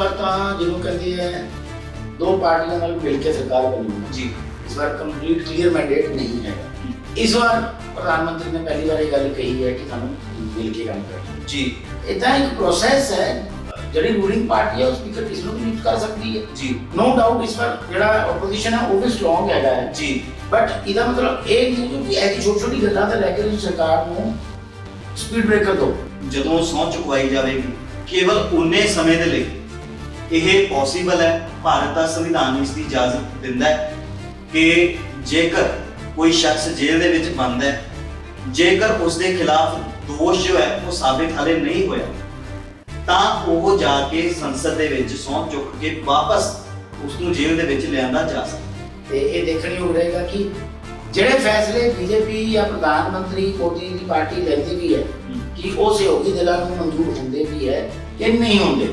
ਵਾਰ ਤਾਂ ਜਿਹਨੂੰ ਕਹਿੰਦੇ ਹੈ ਦੋ ਪਾਰਟੀਆਂ ਨਾਲ ਮਿਲ ਕੇ ਸਰਕਾਰ ਬਣੀ ਹੈ ਜੀ ਇਸ ਵਾਰ ਕੰਪਲੀਟ ਕਲੀਅਰ ਮੈਂਡੇਟ ਨਹੀਂ ਹੈਗਾ ਇਸ ਵਾਰ ਪ੍ਰਧਾਨ ਮੰਤਰੀ ਨੇ ਪਹਿਲੀ ਵਾਰ ਇਹ ਗੱਲ ਕਹੀ ਹੈ ਕਿ ਸਾਨੂੰ ਮਿਲ ਕੇ ਕੰਮ ਕਰਨਾ ਜੀ ਇਦਾਂ ਇੱਕ ਪ੍ਰੋਸੈਸ ਹੈ ਜਿਹੜੀ ਰੂਲਿੰਗ ਪਾਰਟੀ ਹੈ ਉਹ ਸਪੀਕਰ ਕਿਸ ਨੂੰ ਵੀ ਨਿਯੁਕਤ ਕਰ ਸਕਦੀ ਹੈ ਜੀ ਨੋ ਡਾਊਟ ਇਸ ਵਾਰ ਜਿਹੜਾ ਆਪੋਜੀਸ਼ਨ ਹੈ ਉਹ ਵੀ ਸਟਰੋਂਗ ਹੈਗਾ ਹੈ ਜੀ ਬਟ ਇਹਦਾ ਮਤਲਬ ਇਹ ਨਹੀਂ ਕਿ ਐਸੀ ਛੋਟੀ ਛੋਟੀ ਗੱਲਾਂ ਤੇ ਲੈ ਕੇ ਤੁਸੀਂ ਸਰਕਾਰ ਨੂੰ ਸਪੀਡ ਬ੍ਰੇਕਰ ਦਿਓ ਜਦੋਂ ਸਹੁੰ ਚੁਕਵਾਈ ਜਾਵੇਗੀ ਕੇਵਲ ਉਨੇ ਸਮੇਂ ਦੇ ਲਈ ਇਹ ਪੋਸੀਬਲ ਹੈ ਭਾਰਤ ਦਾ ਸੰਵਿਧਾਨ ਇਸ ਦੀ ਇਜਾਜ਼ਤ ਦਿੰਦਾ ਹੈ ਕਿ ਜੇਕਰ ਕੋਈ ਸ਼ਖਸ ਜੇਲ੍ਹ ਦੇ ਵਿੱਚ ਬੰਦ ਹੈ ਜੇਕਰ ਉਸ ਦੇ ਖਿਲਾਫ ਦੋਸ਼ ਜੋ ਹੈ ਉਹ ਸਾਬਿਤ ਹਲੇ ਨਹੀਂ ਹੋਇਆ ਤਾਂ ਉਹ ਜਾ ਕੇ ਸੰਸਦ ਦੇ ਵਿੱਚ ਸਹੁੰ ਚੁੱਕ ਕੇ ਵਾਪਸ ਉਸ ਨੂੰ ਜੇਲ੍ਹ ਦੇ ਵਿੱਚ ਲਿਆਂਦਾ ਜਾ ਸਕਦਾ ਤੇ ਇਹ ਦੇਖਣ ਯੋਗ ਰਹੇਗਾ ਕਿ ਜਿਹੜੇ ਫੈਸਲੇ ਬੀਜੇਪੀ ਜਾਂ ਪ੍ਰਧਾਨ ਮੰਤਰੀ ਮੋਦੀ ਦੀ ਪਾਰਟੀ ਲੈਂਦੀ ਵੀ ਹੈ। ਕਿ ਉਹ ਸਹਿਯੋਗੀ ਦਲਾਂ ਨੂੰ ਮਨਜ਼ੂਰ ਹੁੰਦੇ ਵੀ ਹੈ ਕਿ ਨਹੀਂ ਹੁੰਦੇ।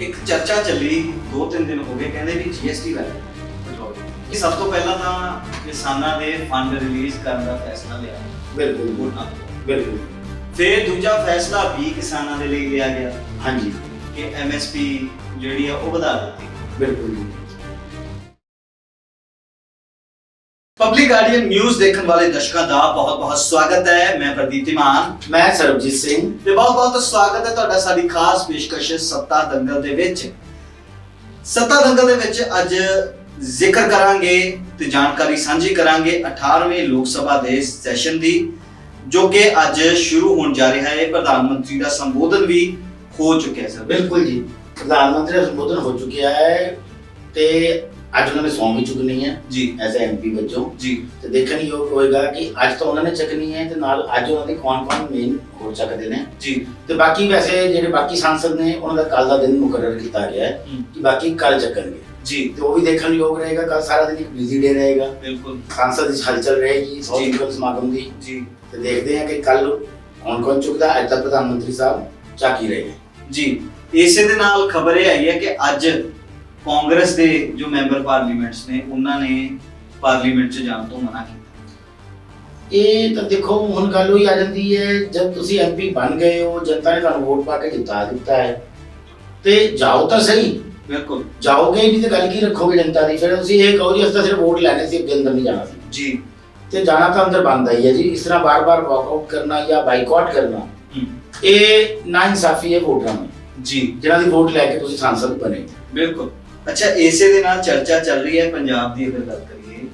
ਇੱਕ ਚਰਚਾ ਚੱਲੀ ਦੋ ਤਿੰਨ ਦਿਨ ਹੋ ਗਏ ਕਹਿੰਦੇ ਵੀ ਜੀਐਸਟੀ ਵੈਲ ਇਹ ਸਭ ਤੋਂ ਪਹਿਲਾਂ ਤਾਂ ਕਿਸਾਨਾਂ ਦੇ ਫੰਡ ਰਿਲੀਜ਼ ਕਰਨ ਦਾ ਫੈਸਲਾ ਲਿਆ। ਬਿਲਕੁਲ। ਤੋਂ। ਬਿਲਕੁਲ। ਫਿਰ ਦੂਜਾ ਫੈਸਲਾ ਵੀ ਕਿਸਾਨਾਂ ਦੇ ਲਈ ਲਿਆ ਗਿਆ। ਹਾਂਜੀ। ਕਿ ਐਮਐਸਪੀ ਜਿਹੜੀ ਆ ਉਹ ਵਧਾ ਦਿੱਤੀ। ਬਿਲਕੁਲ ਜੀ। ਪਬਲਿਕ ਗਾਰਡੀਅਨ ਨਿਊਜ਼ ਦੇਖਣ ਵਾਲੇ ਦਰਸ਼ਕਾਂ ਦਾ ਬਹੁਤ-ਬਹੁਤ ਸਵਾਗਤ ਹੈ। ਮੈਂ ਪ੍ਰਦੀਪ ਧੀਮਾਨ। ਮੈਂ ਸਰਬਜੀਤ ਸਿੰਘ। ਤੇ ਬਹੁਤ-ਬਹੁਤ ਸਵਾਗਤ ਹੈ ਤੁਹਾਡਾ ਸਾਡੀ ਖਾਸ ਪੇਸ਼ਕਸ਼ ਸੱਤਾ ਦੰਗਲ ਦੇ ਵਿੱਚ। ਸੱਤਾ ਦੰਗਲ ਦੇ ਵਿੱਚ ਅੱਜ ਜ਼ਿਕਰ ਕਰਾਂਗੇ ਤੇ ਜਾਣਕਾਰੀ ਸਾਂਝੀ ਕਰਾਂਗੇ 18ਵੇਂ ਲੋਕ ਸਭਾ ਦੇ ਸੈਸ਼ਨ ਦੀ ਜੋ ਕਿ ਅੱਜ ਸ਼ੁਰੂ ਹੋਣ ਜਾ ਰਿਹਾ ਹੈ। ਪ੍ਰਧਾਨ ਮੰਤਰੀ ਦਾ ਸੰਬੋਧਨ ਵੀ ਹੋ ਚੁੱਕਿਆ ਸਰ। ਬਿਲਕੁਲ ਜੀ। ਪ੍ਰਧਾਨ ਮੰਤਰੀ ਦਾ ਸੰਬੋਧਨ ਹੋ ਚੁੱਕਿਆ ਹੈ ਤੇ ਅੱਜ ਉਹਨਾਂ ਨੇ ਸੌਂ ਵੀ ਚੁੱਕਣੀ ਹੈ ਜੀ। ਐਜ਼ ਐਮਪੀ ਵਜੋਂ। ਜੀ। ਤੇ ਦੇਖਣ ਯੋਗ ਹੋਏਗਾ ਕਿ ਅੱਜ ਤਾਂ ਉਹਨਾਂ ਨੇ ਚੱਕਣੀ ਹੈ ਤੇ ਨਾਲ ਅੱਜ ਉਹਨਾਂ ਦੇ ਕੌਣ ਕੌਣ ਮੇਨ ਹੋ ਚੱਕਦੇ ਨੇ। ਜੀ। ਤੇ ਬਾਕੀ ਵੈਸੇ ਜਿਹੜੇ ਬਾਕੀ ਸੰਸਦ ਨੇ ਉਹਨਾਂ ਦਾ ਕੱਲ ਦਾ ਦਿਨ ਮੁਕਰਰ ਕੀਤਾ ਗਿਆ ਹੈ ਕਿ ਬਾਕੀ ਕੱਲ ਚੱਕਣਗੇ। ਜੀ। ਤੇ ਉਹ ਵੀ ਦੇਖਣ ਯੋਗ ਰਹੇਗਾ ਕੱਲ ਸਾਰਾ ਦਿਨ ਇੱਕ ਬਿਜ਼ੀ ਡੇ ਰਹੇਗਾ। ਬਿਲਕੁਲ। ਸੰਸਦ ਵਿੱਚ ਹਲਚਲ ਰਹੇਗੀ ਜੀ। ਸੌਜੀਕਲ ਸਮਾਗਮ ਦੀ। ਜੀ। ਤੇ ਦੇਖਦੇ ਹਾਂ ਕਿ ਕੱਲ ਕੌਣ ਕੌਣ ਚੁੱਕਦਾ ਅੱਜ ਤੱਕ ਪ੍ਰਧਾਨ ਮੰਤਰੀ ਸਾਹਿਬ ਚਾਕੀ ਰਹੇ ਜੀ। ਇਸੇ ਦੇ ਨਾਲ ਖਬਰ ਇਹ ਆਈ ਹੈ ਕਿ ਅੱਜ ਕਾਂਗਰਸ ਦੇ ਜੋ ਮੈਂਬਰ ਪਾਰਲੀਮੈਂਟਸ ਨੇ ਉਹਨਾਂ ਨੇ ਪਾਰਲੀਮੈਂਟ 'ਚ ਜਾਣ ਤੋਂ ਮਨਾ ਕੀਤਾ। ਇਹ ਤਾਂ ਦੇਖੋ ਹੁਣ ਗੱਲ ਹੋਈ ਆ ਜਾਂਦੀ ਹੈ ਜਦ ਤੁਸੀਂ ਐਮਪੀ ਬਣ ਗਏ ਹੋ ਜਨਤਾ ਨੇ ਤੁਹਾਨੂੰ ਵੋਟ ਪਾ ਕੇ ਜਿਤਾ ਦਿੱਤਾ ਹੈ। ਤੇ ਜਾਓ ਤਾਂ ਸਹੀ। ਬਿਲਕੁਲ। ਜਾਓਗੇ ਨਹੀਂ ਤੇ ਗੱਲ ਕੀ ਰੱਖੋਗੇ ਜਨਤਾ ਦੀ? ਫਿਰ ਤੁਸੀਂ ਇਹ ਕਹੋ ਜੀ ਅਸੀਂ ਤਾਂ ਸਿਰਫ ਵੋਟ ਲੈਣੇ ਸੀ ਅੱਗੇ ਅੰਦਰ ਨਹੀਂ ਜਾਣਾ ਸੀ। ਜੀ। ਤੇ ਜਾਣਾ ਤਾਂ ਅੰਦਰ ਬਣਦਾ ਹੀ ਹੈ ਜੀ। ਇਸ ਤਰ੍ਹਾਂ ਬਾਰ-ਬਾਰ ਵਾਕਆਊਟ ਕਰਨਾ ਜਾਂ ਬਾਈਕਾਟ ਕਰਨਾ ਇਹ ਨਾ ਇਨਸਾਫੀ ਹੈ ਵੋਟਰਾਂ ਨੂੰ। ਜੀ। ਜਿਨ੍ਹਾਂ ਦੀ ਵੋਟ ਲੈ ਕੇ ਤੁਸੀਂ ਸੰਸਦ ਬਣੇ। ਬਿਲਕੁਲ। ਅੱਛਾ ਇਸੇ ਦੇ ਨਾਲ ਚਰਚਾ ਚੱਲ ਰਹੀ ਹੈ ਪੰਜਾਬ ਦੀ ਅਗਰ ਗੱਲ ਕਰੀਏ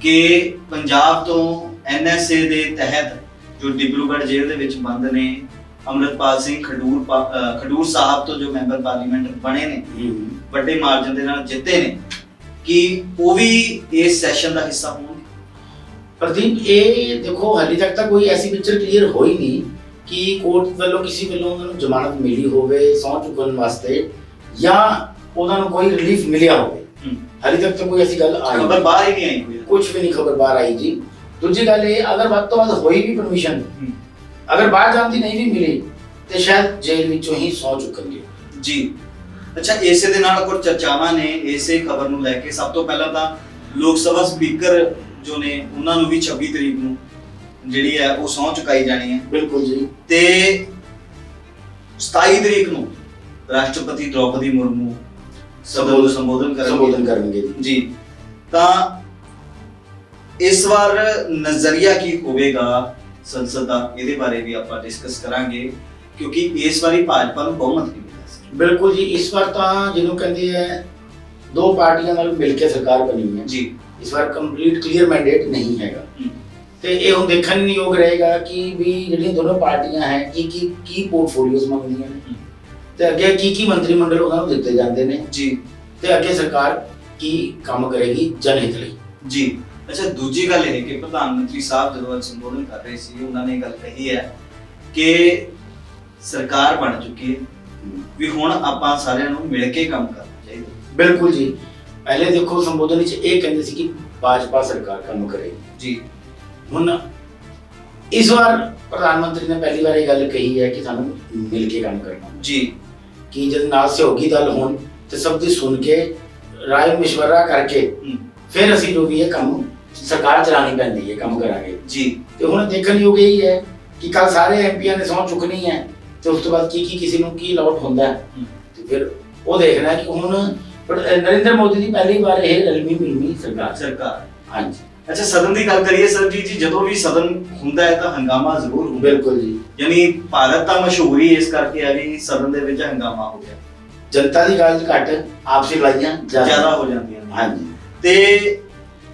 ਕਿ ਪੰਜਾਬ ਤੋਂ ਐਨਐਸਏ ਦੇ ਤਹਿਤ ਜੋ ਡਿਬਰੂਗੜ੍ਹ ਜੇਲ੍ਹ ਦੇ ਵਿੱਚ ਬੰਦ ਨੇ ਅਮਰਤਪਾਲ ਸਿੰਘ ਖਡੂਰ ਖਡੂਰ ਸਾਹਿਬ ਤੋਂ ਜੋ ਮੈਂਬਰ ਪਾਰਲੀਮੈਂਟ ਬਣੇ ਨੇ ਵੱਡੇ ਮਾਰਜਨ ਦੇ ਨਾਲ ਜਿੱਤੇ ਨੇ ਕਿ ਉਹ ਵੀ ਇਸ ਸੈਸ਼ਨ ਦਾ ਹਿੱਸਾ ਹੋਣਗੇ? ਪ੍ਰਦੀਪ ਇਹ ਦੇਖੋ ਹਾਲੇ ਤੱਕ ਤਾਂ ਕੋਈ ਐਸੀ ਪਿਕਚਰ ਕਲੀਅਰ ਹੋਈ ਨਹੀਂ ਕਿ ਕੋਰਟ ਵੱਲੋਂ ਕਿਸੇ ਵੱਲੋਂ ਉਹਨਾਂ ਨੂੰ ਜ਼ਮਾਨਤ ਮਿਲੀ ਹੋਵੇ ਸਹੁੰ ਚੁੱਕਣ ਵਾਸਤੇ ਜਾਂ ਉਹਨਾਂ ਨੂੰ ਕੋਈ ਰਿਲੀਫ ਮਿਲਿਆ ਹੋਵੇ। ਹਾਲੇ ਤੱਕ ਤਾਂ ਕੋਈ ਐਸੀ ਗੱਲ ਆਈ ਖਬਰ ਬਾਹਰ ਹੀ ਨਹੀਂ ਆਈ ਕੋਈ। ਕੁਝ ਵੀ ਨਹੀਂ ਖਬਰ ਬਾਹਰ ਆਈ ਜੀ। ਦੂਜੀ ਗੱਲ ਇਹ ਅਗਰ ਵੱਧ ਤੋਂ ਵੱਧ ਹੋਈ ਵੀ ਪਰਮਿਸ਼ਨ। ਅਗਰ ਬਾਹਰ ਜਾਣ ਦੀ ਨਹੀਂ ਵੀ ਮਿਲੀ ਤੇ ਸ਼ਾਇਦ ਜੇਲ੍ਹ ਵਿੱਚੋਂ ਹੀ ਸਹੁੰ ਚੁੱਕਣਗੇ। ਜੀ। ਅੱਛਾ ਇਸੇ ਦੇ ਨਾਲ ਕੁਝ ਚਰਚਾਵਾਂ ਨੇ ਇਸੇ ਖਬਰ ਨੂੰ ਲੈ ਕੇ। ਸਭ ਤੋਂ ਪਹਿਲਾਂ ਤਾਂ ਲੋਕ ਸਭਾ ਸਪੀਕਰ ਜੋ ਨੇ ਉਹਨਾਂ ਨੂੰ ਵੀ 26 ਤਰੀਕ ਨੂੰ ਜਿਹੜੀ ਹੈ ਉਹ ਸਹੁੰ ਚੁਕਾਈ ਜਾਣੀ ਹੈ। ਬਿਲਕੁਲ ਜੀ। ਤੇ 27 ਤਰੀਕ ਨੂੰ ਰਾਸ਼ਟਰਪਤੀ ਦ੍ਰੋਪਦੀ ਮੁਰਮੂ ਸਭਾ ਨੂੰ ਸੰਬੋਧਨ ਕਰਨਗੇ। ਸੰਬੋਧਨ ਕਰਨਗੇ ਜੀ। ਜੀ। ਤਾਂ ਇਸ ਵਾਰ ਨਜ਼ਰੀਆ ਕੀ ਹੋਵੇਗਾ ਸੰਸਦ ਦਾ? ਇਹਦੇ ਬਾਰੇ ਵੀ ਆਪਾਂ ਡਿਸਕਸ ਕਰਾਂਗੇ ਕਿਉਂਕਿ ਇਸ ਵਾਰੀ ਭਾਜਪਾ ਨੂੰ ਬਹੁਮਤ ਨਹੀਂ ਮਿਲਿਆ ਸੀ। ਬਿਲਕੁਲ ਜੀ ਇਸ ਵਾਰ ਤਾਂ ਜਿਹਨੂੰ ਕਹਿੰਦੇ ਹੈ ਦੋ ਪਾਰਟੀਆਂ ਨਾਲ ਮਿਲ ਕੇ ਸਰਕਾਰ ਬਣੀ ਹੈ। ਜੀ। ਇਸ ਵਾਰ ਕੰਪਲੀਟ ਕਲੀਅਰ ਮੈਂਡੇਟ ਨਹੀਂ ਹੈਗਾ। ਤੇ ਇਹ ਹੁਣ ਦੇਖਣ ਯੋਗ ਰਹੇਗਾ ਕਿ ਵੀ ਜਿਹੜੀਆਂ ਦੋਨੋਂ ਪਾਰਟੀਆਂ ਹੈ ਕੀ ਕੀ ਕੀ ਪੋਰਟਫੋਲੀਓਜ਼ ਮੰਗਦੀਆਂ ਨੇ। ਤੇ ਅੱਗੇ ਕੀ ਕੀ ਮੰਤਰੀ ਮੰਡਲ ਉਹਨਾਂ ਨੂੰ ਦਿੱਤੇ ਜਾਂਦੇ ਨੇ? ਜੀ। ਤੇ ਅੱਗੇ ਸਰਕਾਰ ਕੀ ਕੰਮ ਕਰੇਗੀ ਜਨਹਿਤ ਲਈ? ਜੀ। ਅੱਛਾ ਦੂਜੀ ਗੱਲ ਇਹ ਕਿ ਪ੍ਰਧਾਨ ਮੰਤਰੀ ਸਾਹਿਬ ਜਦੋਂ ਅੱਜ ਸੰਬੋਧਨ ਕਰ ਰਹੇ ਸੀ ਉਹਨਾਂ ਨੇ ਇਹ ਗੱਲ ਕਹੀ ਹੈ ਕਿ ਸਰਕਾਰ ਬਣ ਚੁੱਕੀ ਹੈ ਵੀ ਹੁਣ ਆਪਾਂ ਸਾਰਿਆਂ ਨੂੰ ਮਿਲ ਕੇ ਕੰਮ ਕਰਨਾ ਚਾਹੀਦਾ ਬਿਲਕੁਲ ਜੀ। ਪਹਿਲੇ ਦੇਖੋ ਸੰਬੋਧਨ ਵਿੱਚ ਇਹ ਕਹਿੰਦੇ ਸੀ ਕਿ ਭਾਜਪਾ ਸਰਕਾਰ ਕੰਮ ਕਰੇਗੀ ਜੀ। ਹੁਣ ਇਸ ਵਾਰ ਪ੍ਰਧਾਨ ਮੰਤਰੀ ਨੇ ਪਹਿਲੀ ਵਾਰ ਇਹ ਗੱਲ ਕਹੀ ਹੈ ਕਿ ਸਾਨੂੰ ਮਿਲ ਕੇ ਕੰਮ ਕਰਨਾ। ਜੀ। ਕਿ ਜਦ ਨਾਲ ਸਹਿਯੋਗੀ ਦਲ ਹੋਣ ਤੇ ਸਭ ਦੀ ਸੁਣ ਕੇ ਰਾਏ ਮਸ਼ਵਰਾ ਕਰਕੇ ਫਿਰ ਅਸੀਂ ਜੋ ਵੀ ਇਹ ਕੰਮ ਸਰਕਾਰ ਚਲਾਣੀ ਪੈਂਦੀ ਹੈ ਕੰਮ ਕਰਾਂਗੇ। ਜੀ। ਤੇ ਹੁਣ ਦੇਖਣ ਯੋਗ ਇਹ ਹੀ ਕਿ ਕੱਲ ਸਾਰੇ ਐਮਪੀਆਂ ਨੇ ਸਹੁੰ ਚੁੱਕਣੀ ਹੈ ਤੇ ਉਸ ਤੋਂ ਬਾਅਦ ਕੀ ਕੀ ਕਿਸੇ ਨੂੰ ਕੀ ਅਲਾਉਟ ਹੁੰਦਾ ਹੈ। ਤੇ ਫਿਰ ਉਹ ਦੇਖਣਾ ਕਿ ਹੁਣ ਨਰਿੰਦਰ ਮੋਦੀ ਦੀ ਪਹਿਲੀ ਵਾਰ ਇਹ ਰਲਮੀ ਮਿਲਮੀ ਸਰਕਾਰ। ਸਰਕਾਰ। ਹਾਂਜੀ। ਅੱਛਾ ਸਦਨ ਦੀ ਗੱਲ ਕਰੀਏ ਸਰਜੀਤ ਜੀ ਜਦੋਂ ਵੀ ਸਦਨ ਹੁੰਦਾ ਹੈ ਤਾਂ ਹੰਗਾਮਾ ਜ਼ਰੂਰ ਹੁੰਦਾ ਹੈ। ਬਿਲਕੁਲ ਜੀ। ਯਾਨੀ ਭਾਰਤ ਦਾ ਮਸ਼ਹੂਰ ਹੀ ਇਸ ਕਰਕੇ ਹੈ ਵੀ ਸਦਨ ਦੇ ਵਿੱਚ ਹੰਗਾਮਾ ਹੋ ਗਿਆ। ਜਨਤਾ ਦੀ ਗੱਲ ਘੱਟ ਆਪਸੀ ਲੜਾਈਆਂ ਜ਼ਿਆਦਾ। ਹੋ ਜਾਂਦੀਆਂ ਨੇ। ਹਾਂਜੀ। ਤੇ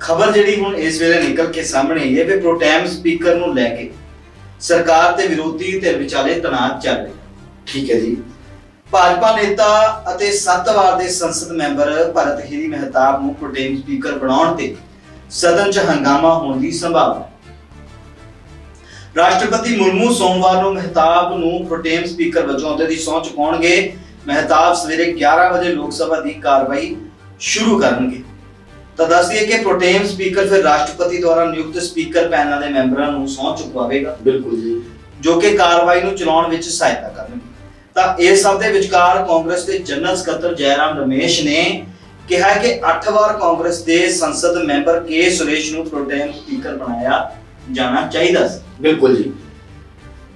ਖਬਰ ਜਿਹੜੀ ਹੁਣ ਇਸ ਵੇਲੇ ਨਿਕਲ ਕੇ ਸਾਹਮਣੇ ਆਈ ਹੈ ਵੀ ਪ੍ਰੋਟੈਮ ਸਪੀਕਰ ਨੂੰ ਲੈ ਕੇ ਸਰਕਾਰ ਤੇ ਵਿਰੋਧੀ ਧਿਰ ਵਿਚਾਲੇ ਤਣਾਅ ਚੱਲ ਰਿਹਾ। ਠੀਕ ਹੈ ਜੀ। ਭਾਜਪਾ ਨੇਤਾ ਅਤੇ ਸੱਤ ਵਾਰ ਦੇ ਸੰਸਦ ਮੈਂਬਰ ਭਰਤ ਹੀਰੀ ਮਹਿਤਾਬ ਨੂੰ ਪ੍ਰੋਟੇਮ ਸਪੀਕਰ ਬਣਾਉਣ ਤੇ ਸਦਨ 'ਚ ਹੰਗਾਮਾ ਹੋਣ ਦੀ ਸੰਭਾਵਨਾ। ਹੈ ਰਾਸ਼ਟਰਪਤੀ ਮੁਰਮੂ ਸੋਮਵਾਰ ਨੂੰ ਮਹਿਤਾਬ ਨੂੰ ਪ੍ਰੋਟੇਮ ਸਪੀਕਰ ਵਜੋਂ ਅਹੁਦੇ ਦੀ ਸਹੁੰ ਚੁਕਾਉਣਗੇ। ਮਹਿਤਾਬ ਸਵੇਰੇ 11 ਵਜੇ ਲੋਕ ਸਭਾ ਦੀ ਕਾਰਵਾਈ ਸ਼ੁਰੂ ਕਰਨਗੇ। ਤਾਂ ਦੱਸ ਦਈਏ ਕਿ ਪ੍ਰੋਟੇਮ ਸਪੀਕਰ ਫਿਰ ਰਾਸ਼ਟਰਪਤੀ ਦੁਆਰਾ ਨਿਯੁਕਤ ਸਪੀਕਰ ਪੈਨਲ ਦੇ ਮੈਂਬਰਾਂ ਨੂੰ ਸਹੁੰ ਚੁਕਵਾਵੇਗਾ। ਬਿਲਕੁਲ ਜੀ। ਜੋ ਕਿ ਕਾਰਵਾਈ ਨੂੰ ਚਲਾਉਣ ਵਿੱਚ ਸਹਾਇਤਾ ਕਰਨਗੇ। ਤਾਂ ਇਸ ਸਭ ਦੇ ਵਿਚਕਾਰ ਕਾਂਗਰਸ ਦੇ ਜਨਰਲ ਸਕੱਤਰ ਜੈਰਾਮ ਰਮੇਸ਼ ਨੇ ਕਿਹਾ ਹੈ ਕਿ 8 ਵਾਰ ਕਾਂਗਰਸ ਦੇ ਸੰਸਦ ਮੈਂਬਰ ਕੇ ਸੁਰੇਸ਼ ਨੂੰ ਪ੍ਰੋਟੇਮ ਸਪੀਕਰ ਬਣਾਇਆ ਜਾਣਾ ਚਾਹੀਦਾ ਸੀ। ਬਿਲਕੁਲ ਜੀ।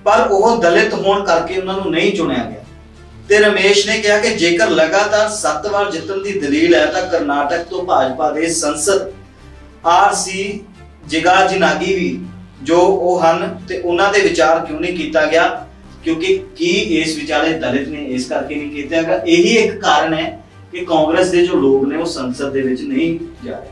ਪਰ ਉਹ ਦਲਿਤ ਹੋਣ ਕਰਕੇ ਉਹਨਾਂ ਨੂੰ ਨਹੀਂ ਚੁਣਿਆ ਗਿਆ। ਤੇ ਰਮੇਸ਼ ਨੇ ਕਿਹਾ ਕਿ ਜੇਕਰ ਲਗਾਤਾਰ 7 ਵਾਰ ਜਿੱਤਣ ਦੀ ਦਲੀਲ ਹੈ ਤਾਂ ਕਰਨਾਟਕ ਤੋਂ ਭਾਜਪਾ ਦੇ ਸੰਸਦ ਆਰਸੀ ਜਿਗਾ ਜਿਨਾਗੀ ਵੀ ਜੋ ਉਹ ਹਨ ਤੇ ਉਹਨਾਂ ਦੇ ਵਿਚਾਰ ਕਿਉਂ ਨਹੀਂ ਕੀਤਾ ਗਿਆ? ਕਿਉਂਕਿ ਕੀ ਇਸ ਵਿਚਾਲੇ ਦਲਿਤ ਨੇ ਇਸ ਕਰਕੇ ਨਹੀਂ ਕੀਤਾ ਗਿਆ ਇਹੀ ਇੱਕ ਕਾਰਨ ਹੈ ਕਿ ਕਾਂਗਰਸ ਦੇ ਜੋ ਲੋਕ ਨੇ ਉਹ ਸੰਸਦ ਦੇ ਵਿੱਚ ਨਹੀਂ ਜਾ ਰਹੇ।